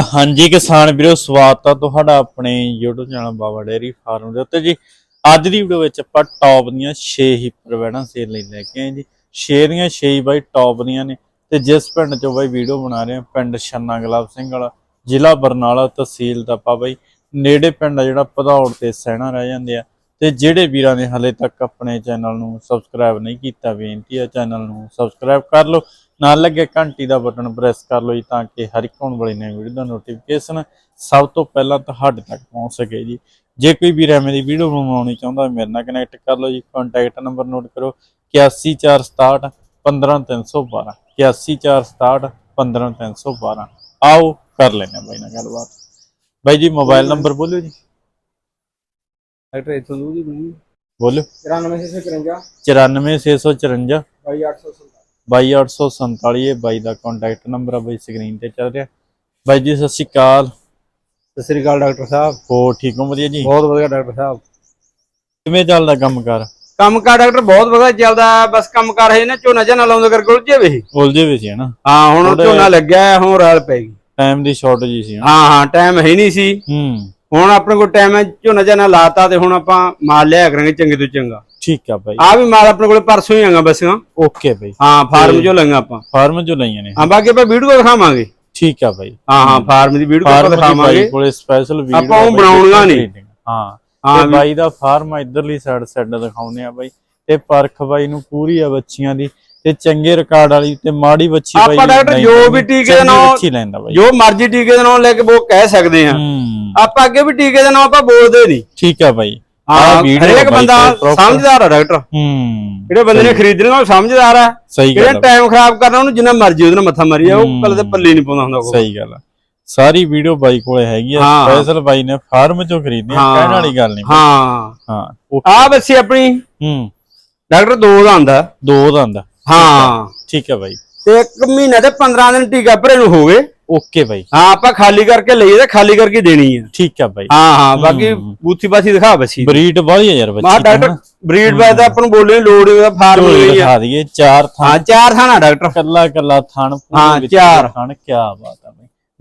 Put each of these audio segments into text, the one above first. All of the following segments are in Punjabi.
ਹਾਂਜੀ ਕਿਸਾਨ ਵੀਰੋ, ਸਵਾਗਤ ਆ ਤੁਹਾਡਾ ਆਪਣੇ YouTube channel Baba dairy farm ਦੇ ਉੱਤੇ ਜੀ। ਅੱਜ ਦੀ ਵੀਡੀਓ ਵਿੱਚ ਆਪਾਂ ਟੌਪ ਦੀਆਂ 6 ਹੀਪਰ ਵੈੜਾਂ ਸੇਲ ਲਈ ਲੈ ਕੇ ਆਏ ਜੀ। 6 ਦੀਆਂ 6 ਬਾਈ ਟੌਪ ਦੀਆਂ ਨੇ। ਤੇ ਜਿਸ ਪਿੰਡ ਚੋਂ ਬਾਈ ਵੀਡੀਓ ਬਣਾ ਰਹੇ ਆ ਪਿੰਡ ਛੰਨਾ ਗੁਲਾਬ ਸਿੰਘ ਵਾਲਾ, ਜ਼ਿਲ੍ਹਾ ਬਰਨਾਲਾ ਤਹਿਸੀਲ ਦਾ ਪਾ ਬਾਈ। ਨੇੜੇ ਪਿੰਡ ਆ ਜਿਹੜਾ ਪਧੌੜ ਤੇ ਸਹਿਣਾ ਰਹਿ ਜਾਂਦੇ ਆ। ਤੇ ਜਿਹੜੇ ਵੀਰਾਂ ਨੇ ਹਲੇ ਤੱਕ ਆਪਣੇ ਚੈਨਲ ਨੂੰ ਸਬਸਕ੍ਰਾਈਬ ਨਹੀਂ ਕੀਤਾ, ਬੇਨਤੀ ਆ ਚੈਨਲ ਨੂੰ ਸਬਸਕ੍ਰਾਈਬ ਕਰ ਲਓ। ਨਾਲ ਲੱਗੇ ਘੰਟੀ ਦਾ ਬਟਨ ਪ੍ਰੈਸ ਕਰ ਲਓ ਜੀ ਤਾਂ ਕਿ ਹਰ ਇੱਕ ਆਉਣ ਵਾਲੀ ਨਵੀਂ ਵੀਡੀਓ ਦਾ ਨੋਟੀਫਿਕੇਸ਼ਨ ਸਭ ਤੋਂ ਪਹਿਲਾਂ ਤੁਹਾਡੇ ਤੱਕ ਪਹੁੰਚ ਸਕੇ ਜੀ। ਜੇ ਕੋਈ ਵੀਰ ਐਵੇਂ ਦੀ ਵੀਡੀਓ ਬਣਾਉਣੀ ਚਾਹੁੰਦਾ ਮੇਰੇ ਨਾਲ ਕਨੈਕਟ ਕਰ ਲਓ ਜੀ। ਕੰਟੈਕਟ ਨੰਬਰ ਨੋਟ ਕਰੋ 8146 15312 8146 15312 ਆਓ ਕਰ ਲੈਣੇ ਬਾਈ ਨਾਲ ਗੱਲਬਾਤ। ਬਾਈ ਜੀ ਮੋਬਾਈਲ ਨੰਬਰ ਬੋਲਿਓ ਜੀ। ਡਾਕਟਰ ਇਥੋਂ ਦੀ ਬਣੀ ਬੋਲਿਓ। 94654 94654 ਬਾਈ 847 22847 ਇਹ ਬਾਈ ਦਾ ਕੰਟੈਕਟ ਨੰਬਰ ਆ ਬਾਈ ਸਕਰੀਨ ਤੇ ਚੱਲ ਰਿਹਾ। ਬਾਈ ਜੀ ਸਤਿ ਸ਼੍ਰੀ ਅਕਾਲ। ਸਤਿ ਸ੍ਰੀ ਅਕਾਲ ਡਾਕਟਰ ਸਾਹਿਬ। ਹੋ ਠੀਕ ਹੋ? ਵਧੀਆ ਜੀ? ਬਹੁਤ ਵਧੀਆ ਡਾਕਟਰ ਸਾਹਿਬ। ਕਿਵੇਂ ਚੱਲਦਾ ਕੰਮਕਾਰ ਕੰਮਕਾਰ ਡਾਕਟਰ ਬਹੁਤ ਵਧੀਆ ਚੱਲਦਾ। ਬਸ ਕੰਮਕਾਰ ਹੈ ਨਾ ਝੋਨਾ ਝਾਨਾ ਲਾਉਂਦੇ ਕਰਕੇ ਉਲਝੇ ਵੇ। ਉਲਝੇ ਵੀ ਸੀ ਹਨਾ ਹਾਂ ਹੁਣ ਝੋਨਾ ਲੱਗਿਆ ਹੁਣ ਰਾਲ ਪੈ ਗਈ। ਟਾਈਮ ਦੀ ਸ਼ਾਰਟੇਜ ਸੀ ਹਾਂ ਹਾਂ ਟਾਈਮ ਹੈ ਨਹੀਂ ਸੀ। ਹੂੰ। ਹੁਣ ਆਪਣੇ ਕੋਲ ਟਾਈਮ ਹੈ ਝੋਨਾ ਝਾਨਾ ਲਾਤਾ ਤੇ ਹੁਣ ਆਪਾਂ ਮਾਲ ਲਿਆ ਕਰਾਂਗੇ ਚੰਗੇ ਤੋਂ ਚੰਗਾ। ਠੀਕ ਆ ਬਾਈ। ਆ ਵੀ ਮਾਲ ਆਪਣੇ ਕੋਲ ਪਰਸੋਂ ਹੀ ਆਗਾ ਬਸੀਆਂ ਓਕੇ ਬਾਈ। ਹਾਂ ਫਾਰਮ ਚੋਂ ਲੰਗਾ ਆਪਾਂ। ਫਾਰਮ ਚੋਂ ਲਈਆਂ ਨੇ। ਹਾਂ ਬਾਕੀ ਆਪਾਂ ਵੀਡੀਓ ਦਿਖਾਵਾਂਗੇ। ਠੀਕ ਆ ਬਾਈ। ਹਾਂ ਹਾਂ ਫਾਰਮ ਦੀ ਵੀਡੀਓ ਦੀ ਦਿਖਾਵਾਂਗੇ। ਕੋਲੇ ਸਪੈਸ਼ਲ ਵੀਡੀਓ ਆਪਾਂ ਉਹ ਬਣਾਉਣੀਆਂ ਨੀ। ਹਾਂ ਹਾਂ ਬਾਈ ਦਾ ਫਾਰਮ ਆ ਇਧਰਲੀ ਸਾਈਡ ਸਾਈਡ ਦਿਖਾਉਂਦੇ ਆ ਬਾਈ। ਤੇ ਪਰਖ ਬਾਈ ਨੂੰ ਪੂਰੀ ਆ ਬੱਚੀਆਂ ਦੀ। ਤੇ ਚੰਗੇ ਰਿਕਾਰਡ ਵਾਲੀ ਤੇ ਮਾੜੀ ਬੱਚੀ ਬਾਈ ਆਪਾਂ ਡਾਕਟਰ ਨਹੀਂ ਜੋ ਵੀ ਟੀਕੇ ਲੈਂਦਾ ਬਾਈ। ਜੋ ਮਰਜ਼ੀ ਟੀਕੇ ਦੇ ਨਾਮ ਲੈ ਕੇ ਉਹ ਕਹਿ ਸਕਦੇ ਆ ਆਪਾਂ ਅੱਗੇ ਵੀ ਟੀਕੇ ਦੇ ਨਾਮ ਆਪਾਂ ਬੋਲਦੇ ਨਹੀਂ। ਠੀਕ ਆ ਬਾਈ। ਹਾਂ ਹਰੇਕ ਬੰਦਾ ਸਮਝਦਾਰ ਆ ਡਾਕਟਰ ਹੂੰ। ਜਿਹੜੇ ਬੰਦੇ ਨੇ ਖਰੀਦਣੇ ਉਹ ਸਮਝਦਾਰ ਆ। ਸਹੀ ਗੱਲ ਜਿਹੜੇ ਟਾਈਮ ਖਰਾਬ ਕਰਨਾ ਉਹਨੂੰ ਜਿੰਨਾ ਮਰਜ਼ੀ ਉਹਦੇ ਨਾਲ ਮੱਥਾ ਮਾਰੀ ਜਾ ਉਹ। ਕੱਲ ਤੇ ਪੱਲੇ ਨਹੀਂ ਪਾਉਂਦਾ ਹੁੰਦਾ ਕੋਈ। ਸਹੀ ਗੱਲ ਆ। ਸਾਰੀ ਵੀਡੀਓ ਬਾਈ ਕੋਲੇ ਹੈਗੀ ਆ। ਸਪੈਸ਼ਲ ਬਾਈ ਨੇ ਫਾਰਮ ਚੋਂ ਹਾਂ। ਕਹਿਣ ਵਾਲੀ ਗੱਲ ਨਹੀਂ। ਹਾਂ। ਹਾਂ ਆ ਬੱਸੀ ਆਪਣੀ। ਹੂੰ। ਡਾਕਟਰ ਦੋ ਦਾ ਹੁੰਦਾ ਦੋ ਦੰਦ ਹਾਂ। ਠੀਕ ਹੈ ਬਾਈ। ਤੇ ਇੱਕ ਮਹੀਨਾ ਤੇ 15 ਦਿਨ ਟੀਕਾ ਭਰੇ ਨੂੰ ਹੋ ਗਏ ਓਕੇ ਬਾਈ। ਹਾਂ ਆਪਾਂ ਖਾਲੀ ਕਰਕੇ ਲਈਏ ਤੇ ਖਾਲੀ ਕਰਕੇ ਦੇਣੀ ਆ ਠੀਕ ਹੈ ਬਾਈ। ਹਾਂ ਹਾਂ ਬਾਕੀ। ਬੂਥੀ ਬਾਸੀ ਦਿਖਾ ਬੱਸੀ ਬਰੀਡ ਵਾਲੀ ਆ ਯਾਰ ਮਾ ਬੱਚੀ ਡਾਕਟਰ ਬਰੀਡ ਬਾय ਤਾਂ ਆਪਾਂ ਨੂੰ ਬੋਲਣ ਦੀ ਲੋੜ ਉਹਦਾ ਫਾਰਮ ਲਈ ਆ। ਦਿਖਾ ਦਈਏ ਚਾਰ ਥਾਂ। ਹਾਂ ਚਾਰ ਥਾਣਾ ਡਾਕਟਰ। ਕੱਲਾ ਕੱਲਾ ਪੂਰੇ ਹਾਂ, ਚਾਰ। ਥਣ ਕੀ ਬਾਤ।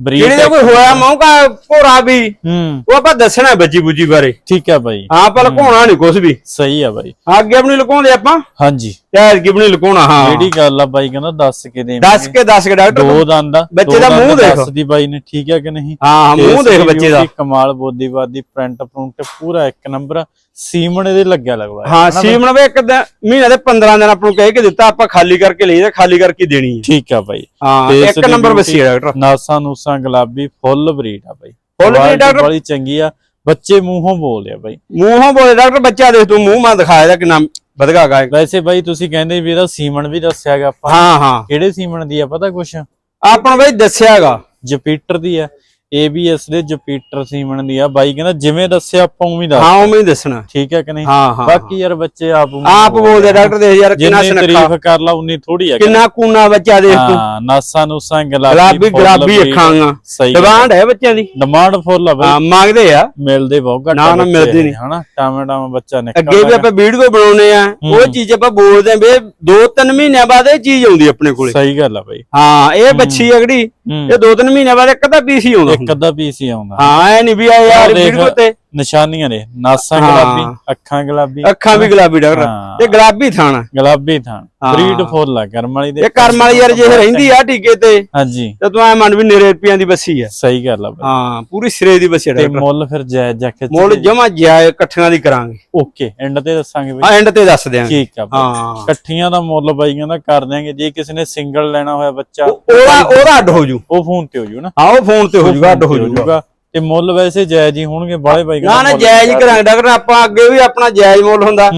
ਜਿਹੜੇ ਦਾ ਕੋਈ ਹੋਇਆ ਮੌਕਾ ਭੋਰਾ ਵੀ ਹੂੰ। ਉਹ ਆਪਾਂ ਦੱਸਣਾ ਬੱਜੀ ਬੁੱਜੀ ਬਾਰੇ। ਠੀਕ ਹੈ ਬਾਈ। ਹਾਂ। ਆਪਾਂ ਲੁਕਾਉਣਾ ਨਹੀਂ ਕੁਝ ਵੀ। ਸਹੀ ਆ ਬਾਈ। ਅੱਗੇ ਆਪਣੀ ਲੁਕਾਉਂਦੇ ਆਪਾਂ? ਹਾਂਜੀ। ਯਾਰ ਆਪਣੀ ਲੁਕਾਉਣਾ ਹਾਂ। ਜਿਹੜੀ ਗੱਲ ਆ ਬਾਈ ਕਹਿੰਦਾ ਦੱਸ ਕੇ ਦੇ ਦੱਸ ਕੇ ਦੱਸ ਕੇ ਡਾਕਟਰ ਦੋ ਦੰਦ ਆ ਬੱਚੇ ਦੋ ਦਾ ਮੂੰਹ ਦੇਖ। ਦੱਸਦੀ ਬਾਈ ਨੇ ਠੀਕ ਹੈ ਕਿ ਨਹੀਂ? ਹਾਂ ਮੂੰਹ ਦੇਖ ਦੀ ਬੱਚੇ ਦਾ। ਕਮਾਲ ਬੋਦੀਵਾਦੀ ਪ੍ਰਿੰਟ ਪ੍ਰਿੰਟ ਪੂਰਾ ਇੱਕ ਨੰਬਰ। ਸੀਮਣ ਇਹਦੇ ਲੱਗਿਆ ਲਗਵਾਇਆ ਹਾਂ। ਸੀਮਣ ਵੇ ਇੱਕ ਦਿਨ ਮਹੀਨੇ ਦੇ 15 ਦਿਨ ਆਪਾਂ ਨੂੰ ਕਹਿ ਕੇ ਦਿੱਤਾ ਆਪਾਂ ਖਾਲੀ ਕਰਕੇ ਲਈ ਤੇ ਖਾਲੀ ਕਰਕੇ ਦੇਣੀ ਹੈ। ਠੀਕ ਆ ਬਾਈ। ਹਾਂ ਇੱਕ ਦੀ ਨੰਬਰ ਹੈ ਡਾਕਟਰ। ਨਾਸਾਂ ਨੂਸਾਂ ਗੁਲਾਬੀ ਫੁੱਲ ਬਰੀਡ ਆ ਬਾਈ। breed Quality doctor? ਬੜੀ ਚੰਗੀ ਆ ਬੱਚੇ ਮੂੰਹੋਂ ਬੋਲਦੇ ਆ ਬਾਈ। ਮੂੰਹੋਂ ਬੋਲੇ ਡਾਕਟਰ ਬੱਚਾ ਦੇਖ ਤੂੰ ਮੂੰਹ ਮਾਂ ਦਿਖਾਇਆ ਦਾ ਕਿੰਨਾ ਵਧਗਾ ਗਾ। ਵੈਸੇ ਬਾਈ ਤੁਸੀਂ ਕਹਿੰਦੇ ਵੀ ਇਹਦਾ ਸੀਮਣ ਵੀ ਦੱਸਿਆਗਾ ਆਪਾਂ। ਹਾਂ ਹਾਂ। ਕਿਹੜੇ ਸੀਮਣ ਦੀ ਆ ਪਤਾ ਕੁਛ? ਆਪਾਂ ਬਈ ਦੱਸਿਆਗਾ ਜੁਪੀਟਰ ਦੀ ਆ। ABS ਦੇ ਜੁਪੀਟਰ ਸੀਮਣ ਦੀ ਆ। ਬਾਈ ਕਹਿੰਦਾ ਜਿਵੇਂ ਦੱਸਿਆ ਆਪਾਂ ਉਵੇਂ ਦੱਸ ਹਾਂ ਉਵੇਂ ਹੀ ਦੱਸਣਾ। ਠੀਕ ਹੈ ਕਿ ਨਹੀਂ? ਹਾਂ ਹਾਂ ਬਾਕੀ ਯਾਰ ਬੱਚੇ ਆਪ ਆਪ ਬੋਲਦੇ ਡਾਕਟਰ ਦੇਖ ਯਾਰ ਕਿੰਨਾ ਜਿੰਨੀ ਸੁਨੱਖਾ। ਤਾਰੀਫ ਕਰ ਲਾ ਉਨੀ ਥੋੜੀ ਆ ਕਿੰਨਾ ਕੂਨਾ ਬੱਚਾ ਦੇਖ ਤੂੰ। ਹਾਂ ਨਾਸਾਂ ਨੂਸਾਂ ਗੁਲਾਬੀ ਗੁਲਾਬੀ ਫੁੱਲ ਗੁਲਾਬੀ breed, ਅੱਖਾਂ। ਆਂ। ਸਹੀ ਡਿਮਾਂਡ ਹੈ ਬੱਚਿਆਂ ਦੀ। ਡਿਮਾਂਡ ਫੁੱਲ ਆ ਬਾਈ ਹਾਂ ਮੰਗਦੇ ਆ। ਮਿਲਦੇ ਬਹੁਤ ਘੱਟ ਨਾ, ਨਾ, ਮਿਲਦੇ ਨਹੀਂ। ਹਨਾ? ਟਾਵੇਂ ਟਾਵੇਂ ਬੱਚਾ ਨਿਕਲਦਾ ਅੱਗੇ ਵੀ ਆਪਾਂ ਵੀਡੀਓ ਬਣਾਉਨੇ ਆ ਉਹ ਚੀਜ਼ ਆਪਾਂ ਬੋਲਦੇ ਆਂ ਵੀ ਦੋ ਤਿੰਨ ਮਹੀਨਿਆਂ ਬਾਅਦ ਇਹ ਚੀਜ਼ ਆਉਂਦੀ ਆਪਣੇ ਕੋਲੇ। ਸਹੀ ਗੱਲ ਆ ਬਾਈ। ਹਾਂ ਇਹ ਬੱਚੀ ਅਗੜੀ ਇਹ ਦੋ ਤਿੰਨ ਮਹੀਨਿਆਂ ਬਾਅਦ ਇੱਕ ਅੱਧਾ ਪੀਸ ਹੀ ਆਉਂਦਾ। ਇੱਕ ਅੱਧਾ ਪੀਸ ਹੀ ਆਉਂਦਾ ਹਾਂ ਐ ਨਹੀਂ ਵੀ ਆ ਯਾਰ ਦੇਖ। ਵੀਡੀਓ ਤੇ ਨਿਸ਼ਾਨੀਆਂ ਨੇ ਨਾਸਾਂ ਹਾਂ। ਗੁਲਾਬੀ ਅੱਖਾਂ ਗੁਲਾਬੀ। ਅੱਖਾਂ ਵੀ ਗੁਲਾਬੀ ਡਾਕਟਰ। ਇਹ ਗੁਲਾਬੀ ਥਾਣਾ ਗੁਲਾਬੀ ਥਾਂ ਹਾਂ। ਬਰੀਡ ਫੁੱਲ ਆ ਕਰਮ ਵਾਲੀ ਦੇ ਇਹ ਕਰਮ ਵਾਲੀ ਯਾਰ ਜੇ ਇਹ ਰਹਿੰਦੀ ਆ ਟੀਕੇ ਤੇ ਹਾਂਜੀ। ਤੇ ਤੂੰ ਐ ਮੰਨ ਵੀ ਨੇਰੇ ਰੁਪਈਆਂ ਦੀ ਬੱਸੀ ਆ। ਸਹੀ ਗੱਲ ਆ ਬਾਈ। ਹਾਂ ਪੂਰੀ ਸਿਰੇ ਦੀ ਬੱਸੀ ਆ ਤੇ ਡਾਕਟਰ। ਮੁੱਲ ਫਿਰ ਜਾਇਜ਼ ਜਾ ਕੇ ਮੁੱਲ ਜਮਾ ਜਾਇ ਇਕੱਠੀਆਂ ਦੀ ਕਰਾਂਗੇ। ਓਕੇ ਐਂਡ ਤੇ ਦੱਸਾਂਗੇ ਆ ਬਾਈ ਐਂਡ ਤੇ ਦੱਸ ਦਿਆਂਗੇ। ਠੀਕ ਆ ਬਾਈ। ਹਾਂ। ਇਕੱਠੀਆਂ ਦਾ ਮੁੱਲ ਬਾਈ ਕਹਿੰਦਾ ਕਰ ਦਿਆਂਗੇ। ਜੇ ਕਿਸੇ ਨੇ ਸਿੰਗਲ ਲੈਣਾ ਹੋਇਆ ਬੱਚਾ ਉਹ- ਉਹਦਾ ਉਹਦਾ ਅੱਡ ਹੋ ਜੂ। ਉਹ ਫੋਨ ਤੇ ਹੋ ਜੂ ਨਾ। ਹਾਂ ਉਹ ਫੋਨ ਤੇ ਹੋ ਜੂਗਾ ਅੱਡ ਹੋ ਜੂਗਾ। ਤੇ ਮੁੱਲ ਵੈਸੇ ਜਾਇਜ਼ ਹੀ ਹੋਣਗੇ ਬਾਲੇ ਬਾਈ ਨਾ ਨਾ ਜਾਇਜ਼ ਹੀ ਕਰਾਂਗੇ ਡਾਕਟਰ ਆਪਾਂ ਅੱਗੇ ਵੀ ਆਪਣਾ ਜਾਇਜ਼ ਮੁੱਲ ਹੁੰਦਾ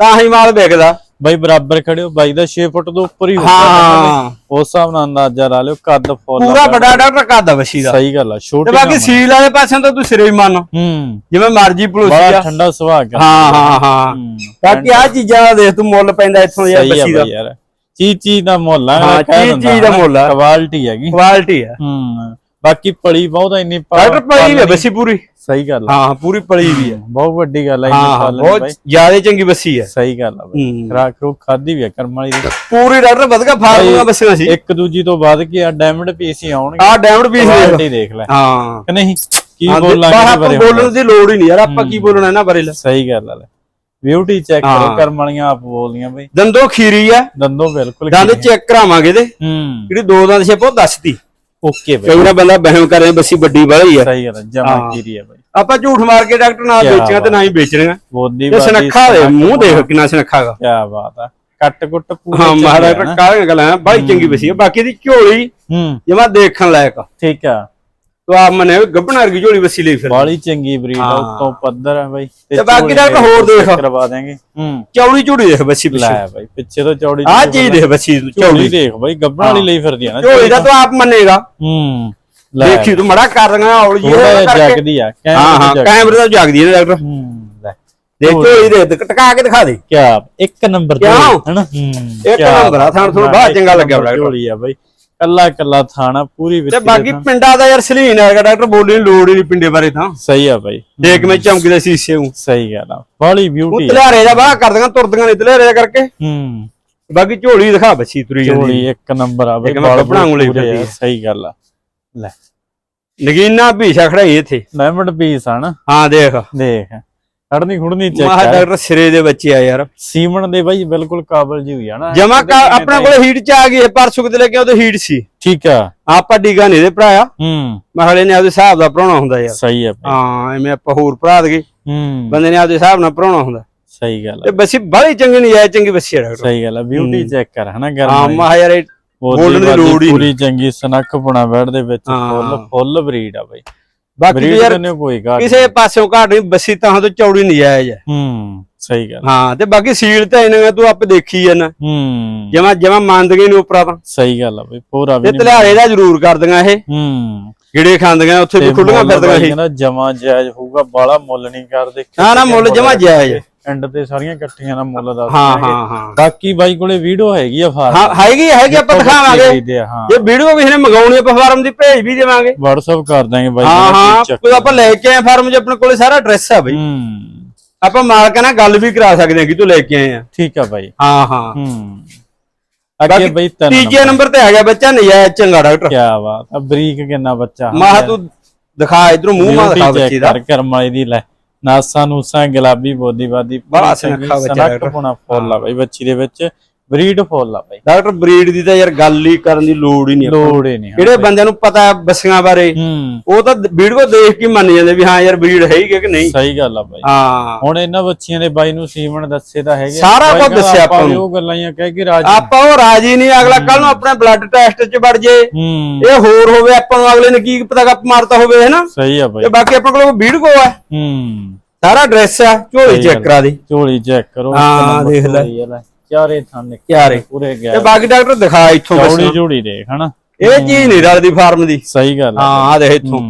ਤਾਂ ਹੀ ਮਾਲ ਵਿਕਦਾ। ਬਾਈ ਬਰਾਬਰ ਖੜਿਓ ਬਾਈ ਦਾ 6 ਫੁੱਟ ਤੋਂ ਉੱਪਰ ਹੀ ਹੋਊਗਾ ਹਾਂ। ਉਸ ਹਿਸਾਬ ਨਾਲ ਅੰਦਾਜ਼ਾ ਲਾ ਲਿਓ ਕੱਦ ਫੁੱਲ ਪੂਰਾ ਵੱਡਾ ਡਾਕਟਰ ਕਰਦਾ ਬੱਸੀ ਦਾ। ਸਹੀ ਗੱਲ ਆ ਤੇ ਛੋਟੀ ਬਾਕੀ ਸੀਲ ਵਾਲੇ ਪਾਸਿਓਂ ਤਾਂ ਤੂੰ ਸਿਰੇ ਹੀ ਮੰਨ ਹੂੰ। ਜਿਵੇਂ ਮਰਜ਼ੀ ਪਲੋਸੀ ਆ। ਠੰਡਾ ਸੁਭਾਅ ਹਾਂ ਹਾਂ ਹਾਂ। ਬਾਕੀ ਆ ਚੀਜ਼ਾਂ ਦਾ ਦੇਖ ਤੂੰ ਮੁੱਲ ਪੈਂਦਾ ਇੱਥੋਂ ਯਾਰ ਬੱਸੀ ਦਾ। ਚੀਜ਼ ਚੀਜ਼ ਦਾ ਮੁੱਲ ਆ ਹਾਂ, ਚੀਜ਼ ਚੀਜ਼ ਦਾ ਮੁੱਲ ਆ। ਕੁਆਲਿਟੀ ਹੈਗੀ। ਕੁਆਲਿਟੀ ਆ। ਹੂੰ। ਬਾਕੀ ਪਲੀ ਬਹੁਤ ਆ ਇੰਨੀ ਡਾਕਟਰ ਪਈ ਹੈ ਬੱਸੀ ਪੂਰੀ। ਸਹੀ ਗੱਲ ਆ। ਹਾਂ ਪੂਰੀ ਪਲੀ ਵੀ ਹੈ ਬਹੁਤ ਵੱਡੀ ਗੱਲ ਆ ਹਾਂ ਹਾਂ ਬਹੁਤ ਜ਼ਿਆਦਾ ਚੰਗੀ ਬੱਸੀ ਹੈ ਸਹੀ ਗੱਲ ਆ ਹੂੰ। ਖਰਾਕ ਖਰੂਕ ਖਾਦੀ ਵੀ ਆ ਕਰਮ ਵਾਲੀ ਪੂਰੀ ਡਾਕਟਰ ਵਧਗਾ ਫਾਰਮੂਆਂ ਬੱਸੀਆਂ ਸੀ। ਇੱਕ ਦੂਜੀ ਤੋਂ ਵੱਧ ਕੇ ਆ ਡਾਇਮੰਡ ਪੀਸ ਹੀ ਆਉਣਗੇ। ਆਹ ਡਾਇਮੰਡ ਪੀਸ ਦੇਖ ਲੈ। ਹਾਂ। ਕਿ ਨਹੀਂ? ਕੀ ਹਾਂ, ਬੋਲਾਂਗੇ ਆਪਾਂ ਬੋਲਣ ਦੀ ਲੋੜ ਹੀ ਨਹੀਂ ਯਾਰ ਆਪਾਂ ਕੀ ਬੋਲਣਾ ਇਹਨਾਂ ਬਾਰੇ ਸਹੀ ਗੱਲ ਆ ਲੈ। ਬਿਊਟੀ ਚੈੱਕ ਹਾਂ। ਕਰੋ ਕਰਮ ਵਾਲੀਆਂ ਆਪ ਬੋਲਦੀਆਂ ਬਈ। ਦੰਦੋ ਖੀਰੀ ਆ। ਦੰਦੋਂ ਬਿਲਕੁਲ ਦੰਦ ਚੈੱਕ ਕਰਾਵਾਂਗੇ ਤੇ ਹੂੰ। ਜਿਹੜੀ ਦੋ ਦੰਦ ਛੇ ਬਹੁਤ ਦੱਸਦੀ ਓਕੇ ਬਈ। ਕਈ ਵਾਰ ਬੰਦਾ ਬਹਿਮ ਕਰੇ ਬੱਸੀ ਵੱਡੀ ਵਾਲੀ ਆ। ਸਹੀ ਗੱਲ ਜਮਾ। ਕੀਰੀ ਆ ਬਈ। ਆਪਾਂ ਝੂਠ ਮਾਰ ਕੇ ਡਾਕਟਰ ਨਾਲ ਕਿਆ ਵੇਚੀਆਂ ਤੇ ਨਾ ਹੀ ਵੇਚਣੀਆਂ ਬੋਦੀ ਤੇ ਸੁਨੱਖਾ ਦੇ ਮੂੰਹ ਦੇਖ ਕਿੰਨਾ ਸੁਨੱਖਾ ਗਾ। ਕੀ ਬਾਤ ਆ। ਕੱਟ ਕੁੱਟ ਪੂਰੇ ਹਾਂ ਮਹਾਰਾਜ ਨਾ। ਕਾਹਦੀਆਂ ਗੱਲਾਂ ਬਾਈ ਚੰਗੀ ਬੱਸੀ ਆ। ਬਾਕੀ ਦੀ ਝੋਲੀ ਹੂੰ। ਜਮਾ ਦੇਖਣ ਲਾਇਕ ਠੀਕ ਆ। ਤੋ ਆਪ ਮਨੇ ਗੱਬਣ ਵਰਗੀ ਝੋਲੀ ਬੱਸੀ ਲਈ ਫਿਰ ਬਾਲੀ ਚੰਗੀ ਬਰੀਡ ਆ। ਉੱਤੋਂ ਪੱਧਰ ਆ ਬਾਈ। ਤੇ ਬਾਕੀ ਡਾਕਟਰ ਹੋਰ ਦੇਖ। ਕਰਵਾ ਦੇਾਂਗੇ ਹੂੰ। ਚੌੜੀ ਝੋੜੀ ਦੇਖ ਬੱਸੀ ਪਿੱਛੇ। ਲੈ ਬਾਈ ਪਿੱਛੇ ਤੋਂ ਚੌੜੀ ਆਹ ਚੀਜ਼ ਦੇਖ ਬੱਸੀ ਝੋਲੀ ਦੇਖ ਬਾਈ ਗੱਬਣ ਵਾਲੀ ਲਈ ਫਿਰਦੀ ਆ ਨਾ ਝੋਲੀ ਦਾ ਤੂੰ। ਆਪ ਮੰਨੇਗਾ। ਹੂੰ। ਦੇਖੀ ਤੂੰ ਮੜਾ ਕਰ ਰੰਗਾ ਔਲੀ ਜਗਦੀ ਆ ਹਾਂ ਹਾਂ ਕੈਮਰੇ ਕੈਮਰੇ ਤੋਂ ਜਾਗਦੀ ਹੈ ਡਾਕਟਰ। ਹੂੰ ਦੇਖ ਝੋਲੀ ਦੇ ਟਕਾ ਕੇ ਦਿਖਾ ਦੇ। ਕਿਆ ਇੱਕ ਨੰਬਰ ਤੇ? ਹਨਾ? ਇੱਕ ਨੰਬਰ ਆ, ਬਾਤ ਬਾਹਲਾ ਇੱਕ ਚੰਗਾ ਲੱਗਿਆ। ਝੋਲੀ ਆ ਬਾਈ। ਕੱਲਾ ਕੱਲਾ ਥਾਣਾ ਪੂਰੀ ਵਿੱਚ ਤੇ ਬਾਕੀ ਪਿੰਡਾਂ ਦਾ ਯਾਰ ਸਲੀਨ ਹੈਗਾ ਡਾਕਟਰ ਬੋਲੀ ਨੂੰ ਲੋੜ ਹੀ ਨਹੀਂ ਪਿੰਡੇ ਬਾਰੇ ਤਾਂ। ਸਹੀ ਆ ਬਾਈ। ਦੇਖ ਮੈਂ ਚਮਕਦੇ ਸੀਸੇ ਹੂੰ ਸਹੀ ਗੱਲ ਆ ਬਾਲੀ ਬਿਊਟੀ ਤਲਿਆਰੇ ਦਾ ਬਾਹ ਕਰਦੀਆਂ ਤੁਰਦੀਆਂ ਨੇ ਤਲਿਆਰੇ ਦਾ ਕਰਕੇ। ਹੂੰ। ਬਾਕੀ ਝੋਲੀ ਦਿਖਾ ਬੱਚੀ ਤੁਰੀ ਜਾਂਦੀ ਝੋਲੀ ਇੱਕ ਨੰਬਰ ਆ ਬਾਈ ਮੈਂ ਬਾਲ ਫਿਰਦੀ ਆ। ਸਹੀ ਗੱਲ ਆ। ਲੈ। ਨਗੀਨਾ ਭੀਸ਼ਾ ਖੜਾਈ ਇੱਥੇ। ਡਾਇਮੰਡ ਪੀਸ ਆ ਨਾ। ਹਾਂ ਦੇਖ। ਦੇਖ। ਖੜਨੀ ਖੁੜਨੀ ਚੈੱਕ ਮਹਾ ਕਰ। ਡਾਕਟਰ ਸਿਰੇ ਦੇ ਬੱਚੇ ਆ ਯਾਰ। ਸੀਮਨ ਦੇ ਬਾਈ ਬਿਲਕੁਲ ਕਾਬਲ ਜੀ ਹੋਈ ਆ ਨਾ। ਜਮਾ ਆਪਣੇ ਕੋਲੇ ਹੀਟ ਚ ਆ ਗਈ ਪਰਸੁਕ ਤੇ ਲੈ ਕੇ ਉਹਦੇ ਹੀਟ ਸੀ। ਠੀਕ ਆ। ਆਪਾਂ ਡੀਗਾ ਨਹੀਂ ਦੇ ਭਰਾਇਆ ਹੂੰ। ਮਹਲੇ ਨੇ ਆਪਦੇ ਹਿਸਾਬ ਦਾ ਭਰਾਉਣਾ ਹੁੰਦਾ ਯਾਰ। ਸਹੀ ਆ ਹਾਂ ਐਵੇਂ ਆਪਾਂ ਹੋਰ ਭਰਾ ਦਗੇ ਹੂੰ। ਬੰਦੇ ਨੇ ਆਪਦੇ ਹਿਸਾਬ ਨਾਲ ਭਰਾਉਣਾ ਹੁੰਦਾ। ਸਹੀ ਗੱਲ ਤੇ ਬੱਸੀ ਬੜੀ ਚੰਗੀ ਨਹੀਂ ਆਇਆ ਚੰਗੀ ਬੱਸੀ ਆ ਡਾਕਟਰ। ਸਹੀ ਗੱਲ ਆ ਬਿਊਟੀ ਚੈੱਕ ਕਰ ਹਨਾ ਹਾਂ ਗਰਮ ਮਹਾ ਯਾਰ ਇਹ ਬੋਲਣ ਦੀ ਲੋੜ ਹੀ ਪੂਰੀ ਚੰਗੀ ਸਨੱਖ ਪੁਣਾ ਬੈੜ ਦੇ ਵਿੱਚ ਹਾਂ। ਫੁੱਲ ਫੁੱਲ ਬਰੀਡ ਆ ਬਾਈ। ਬਾਕੀ ਬਰੀਡ ਯਾਰ ਨੇ ਕੋਈ ਘਾਟ ਕਿਸੇ ਪਾਸਿਓਂ ਘਾਟ ਨਹੀਂ ਬੱਸੀ ਤਾਂ ਤੋਂ ਚੌੜੀ ਨਹੀਂ ਆਇਆ ਜਾ ਹੂੰ ਸਹੀ ਗੱਲ। ਹਾਂ ਤੇ ਬਾਕੀ ਸੀਲ ਤਾਂ ਇਹਨਾਂ ਤੂੰ ਆਪੇ ਦੇਖੀ ਜਾਣਾ ਹੂੰ। ਜਮਾ ਜਮਾ ਮੰਨਦਗੇ ਨਹੀਂ ਉਪਰਾ ਤਾਂ। ਸਹੀ ਗੱਲ ਆ ਬਾਈ ਪੂਰਾ ਵੀ ਤੇ ਤਲਿਆਰੇ ਦਾ ਜ਼ਰੂਰ ਕਰਦੀਆਂ ਇਹ। ਹੂੰ। ਗਿੜੇ ਖਾਂਦੀਆਂ ਉੱਥੇ ਵੀ ਤੇ ਖੁੱਲੀਆਂ ਫਿਰਦੀਆਂ ਇਹ। ਜਮਾ ਜਾਇਜ਼ ਹੋਊਗਾ ਬਾਲਾ ਮੁੱਲ ਨਹੀਂ ਕਰਦੇ ਨਾ ਨਾ ਮੁੱਲ ਜਮਾ ਜਾਇਜ਼ ਐਂਡ ਤੇ ਸਾਰੀਆਂ ਇਕੱਠੀਆਂ ਦਾ ਮੁੱਲ ਦੱਸ ਹਾਂ ਦਿਆਂਗੇ। ਹਾਂ ਹਾਂ। ਬਾਕੀ ਬਾਈ ਕੋਲੇ ਵੀਡੀਓ ਹੈਗੀ ਆ ਫਾਰਮ। ਹਾਂ ਹੈਗੀ ਹੈਗੀ ਆਪਾਂ ਦਿਖਾਵਾਂਗੇ। ਜੇ ਵੀਡੀਓ ਕਿਸੇ ਨੇ ਮੰਗਾਉਣੀ ਆਪਾਂ ਫਾਰਮ ਦੀ ਭੇਜ ਵੀ ਦੇਵਾਂਗੇ। WhatsApp ਕਰ ਦਾਂਗੇ ਬਾਈ ਹਾਂ ਹਾਂ ਕੋਈ ਆਪਾਂ ਲੈ ਕੇ ਆਏ ਫਾਰਮ 'ਚ ਆਪਣੇ ਕੋਲੇ ਸਾਰਾ ਐਡਰੈਸ ਆ ਬਈ। ਆਪਾਂ ਮਾਲਕਾਂ ਨਾਲ ਗੱਲ ਵੀ ਕਰਾ ਸਕਦੇ ਹਾਂ ਕਿ ਤੂੰ ਲੈ ਕੇ ਆਏ ਆ। ਠੀਕ ਆ ਬਾਈ। ਹਾਂ ਹਾਂ। ਹੂੰ। ਅੱਗੇ ਬਾਕੀ ਬਾਈ ਤਿੰਨ ਤੀਜੇ ਨੰਬਰ। ਤੇ ਆ ਗਿਆ ਬੱਚਾ ਨਜਾਇਜ਼ ਚੰਗਾ ਡਾਕਟਰ। ਕੀ ਬਾਤ ਆ ਬਰੀਕ ਕਿੰਨਾ ਬੱਚਾ। ਮਾਹ ਤੂੰ ਦਿਖਾ ਇਧਰੋਂ ਮੂੰਹ ਮਾ ਦਿਖਾ ਬੱਚੀ ਦਾ। ਕਰ ਕਰਮ ਵਾਲੀ ਦੀ ਲੈ। ਨਾਸਾਂ ਨੂਸਾਂ ਗੁਲਾਬੀ ਬੋਦੀ ਬਾਦੀ ਬੜਾ ਸੁਨੱਖਾ ਬੱਚਾ ਡਾਕਟਰ। ਪੁਣਾ ਫੁੱਲ ਆ ਬਾਈ ਬੱਚੀ ਦੇ ਵਿੱਚ ਬਰੀਡ ਫੁੱਲ ਆ ਬਾਈ। ਡਾਕਟਰ ਬਰੀਡ ਦੀ ਤਾਂ ਯਾਰ ਗੱਲ ਹੀ ਕਰਨ ਦੀ ਲੋੜ ਹੀ ਨਹੀਂ। ਲੋੜ ਹੀ ਨਹੀਂ ਜਿਹੜੇ ਬੰਦਿਆਂ ਨੂੰ ਪਤਾ ਹੈ ਬੱਸੀਆਂ ਬਾਰੇ ਹੂੰ। ਉਹ ਤਾਂ ਵੀਡੀਓ ਦੇਖ ਕੇ ਹੀ ਮੰਨ ਜਾਂਦੇ ਵੀ ਹਾਂ ਯਾਰ ਬਰੀਡ ਹੈਗੀ ਕਿ ਨਹੀਂ। ਸਹੀ ਗੱਲ ਆ ਬਾਈ। ਹਾਂ। ਹੁਣ ਇਹਨਾਂ ਬੱਚੀਆਂ ਦੇ ਬਾਈ ਨੂੰ ਸੀਮਨ ਦੱਸੇ ਤਾਂ ਹੈਗੇ ਸਾਰਾ ਕੁਝ ਦੱਸਿਆ ਆਪਾਂ ਨੂੰ। ਉਹ ਗੱਲਾਂ ਹੀ ਕਹਿ ਕੇ ਰਾਜ। ਆਪਾਂ ਉਹ ਰਾਜੀ ਨਹੀਂ ਅਗਲਾ ਕੱਲ ਨੂੰ ਆਪਣੇ ਬਲੱਡ ਟੈਸਟ 'ਚ ਵੜ ਜੇ। ਹੂੰ। ਇਹ ਹੋਰ ਹੋਵੇ ਆਪਾਂ ਨੂੰ ਅਗਲੇ ਨੇ ਕੀ ਪਤਾ ਗੱਪ ਮਾਰਤਾ ਹੋਵੇ ਹੈਨਾ ਸਹੀ ਆ ਬਾਈ। ਤੇ ਬਾਕੀ ਆਪਣੇ ਕੋਲ ਵੀਡੀਓ ਆ। ਹੂੰ। ਸਾਰਾ ਐਡਰੈਸ ਆ ਝੋਲੀ ਚੈੱਕ। ਕਰਾ ਦੇ। ਝੋਲੀ ਚੈੱਕ ਕਰੋ ਹਾਂ, ਦੇਖ ਲੈ। ਚਾਰੇ ਥਾਂ ਨਿੱਕੇ ਚਾਰੇ। ਪੂਰੇ ਤੇ ਗਿਆ ਬਾਕੀ ਡਾਕਟਰ ਦਿਖਾ ਇੱਥੋਂ ਬਸ ਚੌੜੀ ਝੋੜੀ ਦੇਖ ਹਨਾ? ਇਹ ਚੀਜ਼ ਨਹੀਂ ਰਲਦੀ ਫਾਰਮ ਦੀ। ਸਹੀ ਗੱਲ ਹਾਂ ਆ ਦੇਖ ਇੱਥੋਂ।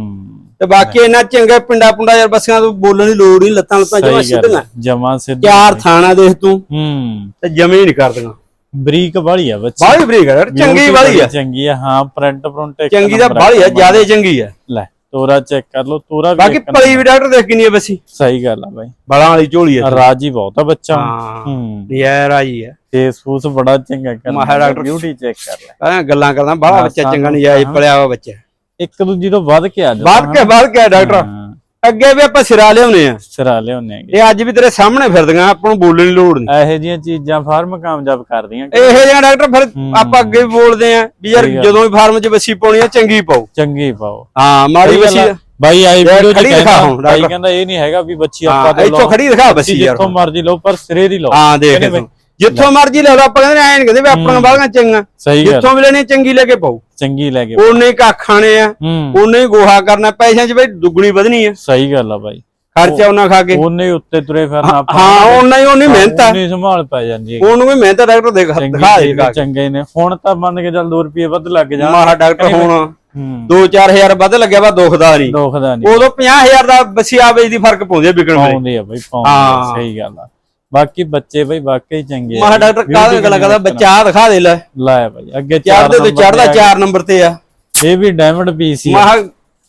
ਤੇ ਬਾਕੀ ਇਹਨਾਂ ਚੰਗੇ ਪਿੰਡਾ ਪੁੰਡਾ ਯਾਰ ਬੱਸਿਆਂ ਤੋਂ ਬੋਲਣ ਦੀ ਲੋੜ ਨਹੀਂ ਲੱਤਾਂ ਲੱਤਾਂ ਜਮਾ ਸਿੱਧੀਆਂ ਜਮਾ ਸਿੱਧੀ। ਚਾਰ ਥਾਣਾ ਦੇਖ ਤੂੰ। ਹੂੰ। ਤੇ ਜਮੇ ਹੀ ਨਹੀਂ ਕਰਦੀਆਂ ਬਰੀਕ ਵਾਲੀ ਆ ਬੱਚੀ। ਬਾਹਲੀ ਬਰੀਕ ਆ ਚੰਗੀ ਵਾਲੀ ਆ। ਚੰਗੀ ਆ ਹਾਂ ਪ੍ਰਿੰਟ ਪ੍ਰਿੰਟ ਚੰਗੀ ਤਾਂ number ਬਾਹਲੀ ਆ ਜਿਆਦੇ ਚੰਗੀ ਆ। ਲੈ। ਤੋਰਾ ਚੈੱਕ ਕਰ ਲਓ ਤੋਰਾ ਵੀ ਬਾਕੀ ਪਲੀ ਵੀ ਡਾਕਟਰ ਦੇਖ ਕਿੰਨੀ ਬੱਸੀ ਸਹੀ ਗੱਲ ਆ ਬਾਈ। ਬਲਾਂ ਵਾਲੀ ਝੋਲੀ ਆ ਰਾਜੀ ਬਹੁਤ ਆ ਬੱਚਾ। ਹਾਂ। ਹੂੰ। ਯਾਰ ਆਈ ਆ ਫੇਸ ਫੂਸ ਬੜਾ ਚੰਗਾ ਕਰ ਮਾਹਿਰ ਡਾਕਟਰ। ਬਿਊਟੀ ਚੈੱਕ ਕਰ ਲੈ ਐਂ ਗੱਲਾਂ ਕਰਦਾ ਬਾਹਲਾ ਹਾਂ, ਬੱਚਾ ਚੰਗਾ ਨਹੀਂ ਆਇਆ ਹਾਂ। ਪਲਿਆ ਵਾ ਬੱਚਾ। ਇੱਕ ਦੂਜੀ ਤੋਂ ਵੱਧ ਕੇ ਆ ਜਾ ਬਾਅਦ ਕੇ ਬਾਅਦ ਕੇ ਡਾਕਟਰ ਅੱਗੇ ਵੀ ਆਪਾਂ ਸਿਰਾ ਲਿਆਉਨੇ ਆ ਸਿਰਾ ਲਿਆਉਣੇ ਹੈਗੇ ਇਹ ਅੱਜ ਵੀ ਤੇਰੇ ਸਾਹਮਣੇ ਫਿਰਦੀਆਂ ਆਪਾਂ ਨੂੰ ਬੋਲਣ ਦੀ ਲੋੜ ਨਹੀਂ ਇਹੋ ਜਿਹੀਆਂ ਚੀਜ਼ਾਂ ਫਾਰਮ ਕਾਮਯਾਬ ਕਰਦੀਆਂ ਇਹੋ ਜਿਹਾ ਡਾਕਟਰ ਫਿਰ। ਆਪਾਂ ਅੱਗੇ ਵੀ ਬੋਲਦੇ ਆ ਵੀ ਯਾਰ। ਜਦੋਂ ਵੀ ਫਾਰਮ 'ਚ ਬੱਸੀ ਪਾਉਣੀ ਆ ਚੰਗੀ ਪਾਓ ਚੰਗੀ ਪਾਓ ਹਾਂ ਮਾੜੀ ਆ। ਬਾਈ ਆਈ ਵੀਡੀਓ ਚ ਕਹਿੰਦਾ ਬਾਈ। ਕਹਿੰਦਾ ਇਹ ਨਹੀਂ ਹੈਗਾ ਵੀ ਬੱਚੀ ਆਪਾਂ ਤੋਂ ਇੱਥੋਂ ਖੜੀ ਦਿਖਾ ਬੱਸੀ ਯਾਰ ਜਿੱਥੋਂ ਮਰਜ਼ੀ ਲਓ ਪਰ ਸਿਰੇ ਦੀ ਲਓ ਹਾਂ ਦੇਖ ਇੱਥੋਂ। ਜਿੱਥੋਂ ਮਰਜ਼ੀ ਲੈ ਲਓ ਆਪਾਂ ਕਹਿੰਦੇ ਐਂ ਨੀ ਕਹਿੰਦੇ ਵੀ ਆਪਣੀਆਂ ਬਾਲੀਆਂ ਚੰਗਾ ਸਹੀ ਗੱਲ। ਜਿੱਥੋਂ ਵੀ ਲੈਣੀ ਚੰਗੀ ਲੈ ਕੇ ਪਾਓ। ਚੰਗੀ ਲੈ ਕੇ ਉਹਨੇ ਹੀ ਖਾਣੇ ਆ ਹੂੰ। ਉਹਨੇ ਹੀ ਗੋਹਾ ਕਰਨਾ ਪੈਸਿਆਂ 'ਚ ਬਈ ਦੁੱਗਣੀ ਵਧਣੀ ਆ। ਸਹੀ ਗੱਲ ਆ ਬਾਈ। ਖਰਚਾ ਉਹਨਾਂ ਖਾ ਕੇ। ਉਹਨੇ ਉੱਤੇ ਤੁਰੇ ਫਿਰਨਾ ਆਪਾਂ ਹਾਂ ਉਹਨਾਂ ਹੀ ਉਹਨੀ ਮਿਹਨਤ ਆ। ਉਹਨੇ ਸੰਭਾਲ ਪੈ ਜਾਂਦੀ ਹੈ ਉਹਨੂੰ ਵੀ ਮਿਹਨਤ ਆ, ਡਾਕਟਰ ਦੇਖ ਚੰਗੀ ਦਿਖਾ ਦੇ ਦਿਖਾ ਚੰਗੇ ਨੇ। ਹੁਣ ਤਾਂ ਮੰਨ ਕੇ ਚੱਲ 2 ਰੁਪਏ ਵੱਧ ਲੱਗ ਜਾਣ। ਮਾਹਾ ਡਾਕਟਰ ਹੁਣ ਹੂੰ। 2-4000 ਵੱਧ ਲੱਗਿਆ ਵਾ ਦੁਖਦਾ ਨਹੀਂ ਦੁਖਦਾ ਨਹੀਂ ਉਦੋਂ 50000 ਦਾ ਬੱਸੀ ਆਵੇਜ ਦੀ ਫ਼ਰਕ ਪਾਉਂਦੇ ਵਿਕਣ ਵੇਲੇ। ਪਾਉਂਦੇ ਆ ਬਈ ਪਾਉਂਦੇ ਆ, ਹਾਂ। ਸਹੀ ਗੱਲ ਆ। ਬਾਕੀ ਬੱਚੇ ਬਈ ਵਾਕਈ ਚੰਗੇ ਆ ਮਾਹਾ ਡਾਕਟਰ ਕਾਹਦੇ ਗੱਲ ਕਰਦਾ? ਬੱਚਾ ਆਹ ਦਿਖਾ ਦੇ ਲੈ। ਲਾਇਆ ਬਈ ਅੱਗੇ ਚਾਰ ਚੜਦੇ ਤੇ ਚੜਦਾ ਤੇ ਆ 4 ਨੰਬਰ ਤੇ ਆ। ਇਹ ਵੀ ਡਾਇਮੰਡ ਪੀਸ ਹੀ ਆ। ਮਾਹਾ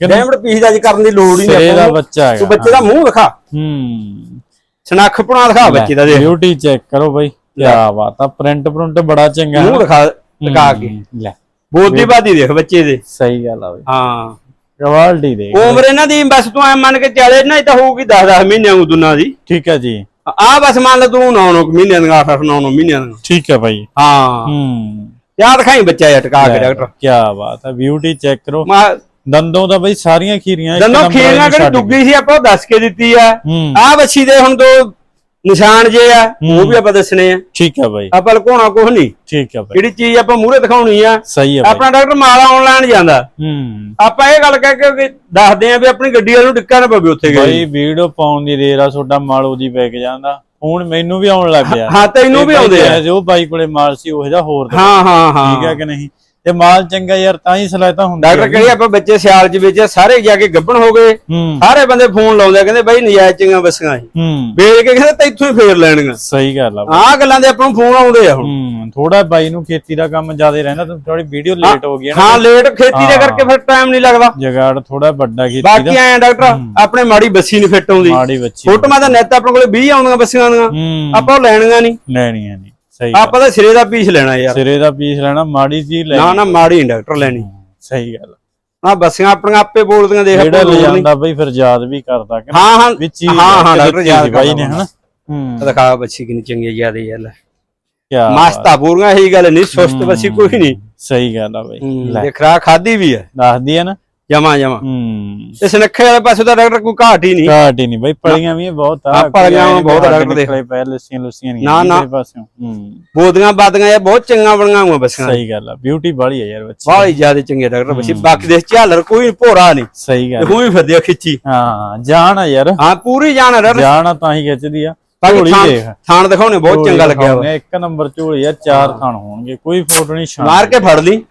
ਡਾਇਮੰਡ ਪੀਸ ਦਾ ਅੱਜ ਕਰਨ ਦੀ ਲੋੜ ਹੀ ਸਿਰੇ ਨਹੀਂ ਦਾ ਨੂੰ। ਬੱਚਾ ਤੂੰ ਹੈਗਾ ਬੱਚੇ ਦਾ ਮੂੰਹ ਦਿਖਾ। ਹੂੰ। ਸਨੱਖਪਣਾ ਦਿਖਾ ਬੱਚੇ ਦਾ ਦੇਖ। ਬਿਊਟੀ ਚੈੱਕ ਕਰੋ ਬਾਈ। ਕੀ ਬਾਤ ਆ ਪ੍ਰਿੰਟ ਪ੍ਰਿੰਟ ਬੜਾ ਚੰਗਾ ਮੂੰਹ ਦਿਖਾ ਦਿਖਾ ਕੇ ਹੂੰ, ਲੈ। ਬੋਦੀ ਬਾਦੀ ਦੇਖ ਬੱਚੇ ਦੇ। ਸਹੀ ਗੱਲ ਆ ਬਾਈ। ਹਾਂ। ਕੁਆਲਿਟੀ ਦੇ ਉਮਰ ਇਹਨਾਂ ਦੀ ਬਸ ਤੂੰ ਐ ਮੰਨ ਕੇ ਚੱਲੇ ਨਾ ਇਹ ਤਾਂ ਹੋਊਗੀ 10 10 ਮਹੀਨਿਆਂ ਨੂੰ ਦੋਨਾਂ ਦੀ। ਠੀਕ ਹੈ ਜੀ। ਆ ਬਸ ਮੰਨ ਲੈ ਤੂੰ 9 9 ਮਹੀਨਿਆਂ ਦੀਆਂ 8 8 9 9 ਮਹੀਨਿਆਂ ਦੀਆਂ। ਠੀਕ ਹੈ ਬਾਈ ਹਾਂ। ਹੂੰ। ਯਾਦ ਦਿਖਾਈ ਬੱਚਾ ਯਾਰ ਟਕਾ ਕੇ ਡਾਕਟਰ। ਕੀ ਬਾਤ ਆ ਬਿਊਟੀ ਚੈੱਕ ਕਰੋ। ਦੰਦੋਂ ਦਾ ਬਾਈ ਸਾਰੀਆਂ ਖੀਰੀਆਂ ਇੱਕ ਦੰਦੋਂ ਖੀਰੀਆਂ ਕਿਹੜੀ ਡੁੱਗੀ ਸੀ ਆਪਾਂ ਦੱਸ ਕੇ ਦਿੱਤੀ ਆ ਹੂੰ। ਆ ਬੱਚੀ ਦੇ ਹੁਣ ਦੋ ਨਿਸ਼ਾਨ ਜੇ ਆ ਉਹ ਵੀ ਆਪਾਂ ਦੱਸਣੇ ਆ। ਠੀਕ ਹੈ ਬਾਈ। ਆਪਾਂ ਲੁਕਾਉਣਾ ਕੁਝ ਨਹੀਂ। ਠੀਕ ਹੈ ਬਾਈ। ਜਿਹੜੀ ਚੀਜ਼ ਆਪਾਂ ਮੂਹਰੇ ਦਿਖਾਉਣੀ ਆ ਸਹੀ ਹੈ ਬਾਈ। ਆਪਣਾ ਡਾਕਟਰ ਮਾਲਾ ਆਨਲਾਈਨ ਜਾਂਦਾ। ਹੂੰ। ਆਪਾਂ ਇਹ ਗੱਲ ਕਹਿ ਕੇ ਦੱਸਦੇ ਆ ਵੀ ਆਪਣੀ ਗੱਡੀ ਵਾਲ ਨੂੰ ਟਿੱਕਾ ਨਾ ਪਵੇ ਉੱਥੇ ਗਏ। ਬਾਈ ਵੀਡੀਓ ਪਾਉਣ ਦੀ ਦੇਰ ਆ ਤੁਹਾਡਾ ਮਾਲ ਉਹਦੀ ਵਿਕ ਜਾਂਦਾ। ਹੁਣ ਮੈਨੂੰ ਵੀ ਆਉਣ ਲੱਗ ਗਿਆ। ਹਾਂ ਤੈਨੂੰ ਵੀ ਆਉਂਦੇ ਆ। ਜੋ ਬਾਈ ਕੋਲੇ ਮਾਲ ਸੀ ਉਹ ਜਿਹਾ ਹੋਰ ਦੇ ਹਾਂ ਹਾਂ ਠੀਕ ਹੈ ਹਾਂ ਕਿ ਨਹੀਂ? ਤੇ ਮਾਲ ਚੰਗਾ ਯਾਰ ਤਾਂ ਹੀ ਸਲਾਹਤਾ ਹੁੰਦਾ ਡਾਕਟਰ ਕਹਿੰਦੇ ਆਪਾਂ ਬੱਚੇ ਸਿਆਲ ਚ ਵੇਚੇ ਸਾਰੇ ਜਾ ਕੇ ਗੱਭਣ ਹੋ ਗਏ। ਸਾਰੇ ਬੰਦੇ ਫੋਨ ਲਾਉਂਦੇ ਕਹਿੰਦੇ ਬਾਈ ਨਜਾਇਜ਼ ਚੰਗਾ ਬੱਸੀਆਂ ਸੀ। ਹੂੰ। ਵੇਚ ਕੇ ਕਹਿੰਦੇ ਤੈਥੋਂ ਹੀ ਫੇਰ ਲੈਣੀਆਂ। ਸਹੀ ਗੱਲ ਆ। ਆਹ ਗੱਲਾਂ ਦੇ ਆਪਾਂ ਨੂੰ ਫੋਨ ਆਉਂਦੇ ਆ ਹੁਣ। ਥੋੜਾ ਬਾਈ ਨੂੰ ਖੇਤੀ ਦਾ ਕੰਮ ਜ਼ਿਆਦਾ ਰਹਿੰਦਾ ਤੇ ਥੋੜੀ ਵੀਡੀਓ ਲੇਟ ਹੋ ਗਈ ਹੈ ਨਾ ਹਾਂ ਲੇਟ ਖੇਤੀ ਦੇ ਕਰਕੇ ਫਿਰ ਟਾਈਮ ਨਹੀਂ ਲੱਗਦਾ। ਜਗਾੜ ਥੋੜਾ ਵੱਡਾ ਖੇਤੀ ਬਾਕੀ ਦਾ। ਐ ਡਾਕਟਰ ਆਪਣੇ ਮਾੜੀ ਬੱਸੀ ਨਹੀਂ ਫਿੱਟ ਆਉਂਦੀ। ਮਾੜੀ ਬੱਚੀ ਫੋਟੋਆਂ ਦਾ ਨੈਟ ਆਪਣੇ ਕੋਲੇ 20 ਆਉਂਦੀਆਂ ਬੱਸੀਆਂ ਦੀਆਂ ਆਪਾਂ ਉਹ ਲੈਣੀਆਂ ਨਹੀਂ। ਲੈਣੀਆਂ ਨਹੀਂ। ਸਹੀ। ਆਪਾਂ ਤਾਂ ਸਿਰੇ ਦਾ ਪੀਸ ਲੈਣਾ ਯਾਰ। ਸਿਰੇ ਦਾ ਪੀਸ ਲੈਣਾ ਮਾੜੀ ਜੀ ਲੈ ਨਾ ਨਾ ਮਾੜੀ ਡਾਕਟਰ ਲੈਣੀ। ਸਹੀ ਗੱਲ। ਆ ਬੱਸੀਆਂ ਆਪਣੀਆਂ ਆਪੇ ਬੋਲਦੀਆਂ ਦੇਖ ਜਿਹੜਾ ਆਪਾਂ ਲੈ ਲੋੜ ਨੀ। ਜਾਂਦਾ ਬਈ ਫਿਰ ਯਾਦ ਵੀ ਕਰਦਾ ਕਿ ਹਾਂ ਹਾਂ ਵਿੱਚ ਹੀ ਹਾਂ ਹਾਂ ਡਾਕਟਰ ਯਾਦ ਬਾਈ ਨੇ ਹਨਾ? ਹੂੰ। ਦਿਖਾ ਬੱਚੀ ਕਿੰਨੀ ਚੰਗੀ ਜਿਆਦੇ ਯਾਰ ਲੈ। ਕਿਆ ਮਸਤਾ ਪੂਰੀਆਂ ਇਹੀ ਗੱਲ ਨਹੀਂ ਸੁਸਤ ਬੱਸੀ ਕੋਈ ਨਹੀਂ। ਸਹੀ ਗੱਲ ਆ ਬਈ ਇਹ ਖਰਾ ਖਾਦੀ ਵੀ ਹੈ ਦੱਸਦੀ ਆ ਨਾ। ਜਮਾ ਜਮਾ। ਹੂੰ। ਤੇ ਸਨੱਖੇ ਵਾਲੇ ਪਾਸੇ ਤਾਂ ਡਾਕਟਰ ਕੋਈ ਘਾਟ ਹੀ ਨਹੀਂ। ਘਾਟ ਹੀ ਨਹੀਂ ਬਈ ਪਲੀਆਂ ਵੀ ਬਹੁਤ ਆ ਕੋਈ ਨੀ ਬਹੁਤ ਡਾਕਟਰ ਦੇ। ਨਿਕਲੇ ਪਏ ਲੱਸੀਆਂ ਲੁੱਸੀਆਂ ਨਹੀਂ ਨਾ, ਨਾ। ਪਾਸਿਓਂ। ਹੂੰ। ਬੋਦੀਆਂ ਬਾਦੀਆਂ ਇਹ ਬਹੁਤ ਚੰਗਾ ਬਣੀਆਂ ਹੋਈਆਂ ਬੱਸੀਆਂ ਸਹੀ ਗੱਲ ਆ ਬਿਊਟੀ ਵਾਲੀ ਆ ਯਾਰ ਬੱਚੀ। ਬਾਹਲੀ ਜਿਆਦੇ ਚੰਗੇ ਡਾਕਟਰ ਬੱਸੀ ਬਾਕੀ ਦੇ ਝਾਲਰ ਕੋਈ ਭੋਰਾ ਨਹੀਂ। ਸਹੀ ਗੱਲ ਵੀ ਫਿਰਦੇ ਖਿੱਚੀ। ਹਾਂ ਜਾਣ ਆ ਯਾਰ। ਹਾਂ ਪੂਰੀ ਜਾਣ ਆ ਤਾਂ ਹੀ ਖਿੱਚਦੀ ਆ। ਝੋਲੀ ਥਾਣ ਦੇਖ। ਥਾਣ ਦਿਖਾਉਣੇ ਬਹੁਤ ਚੰਗਾ ਲੱਗਿਆ ਇੱਕ ਨੰਬਰ ਝੋਲੀ ਆ ਚਾਰ ਥਣ ਹੋਣਗੇ ਕੋਈ ਫੋਟੋ ਨਹੀਂ ਮਾਰ ਕੇ ਫੜ ਲਈ।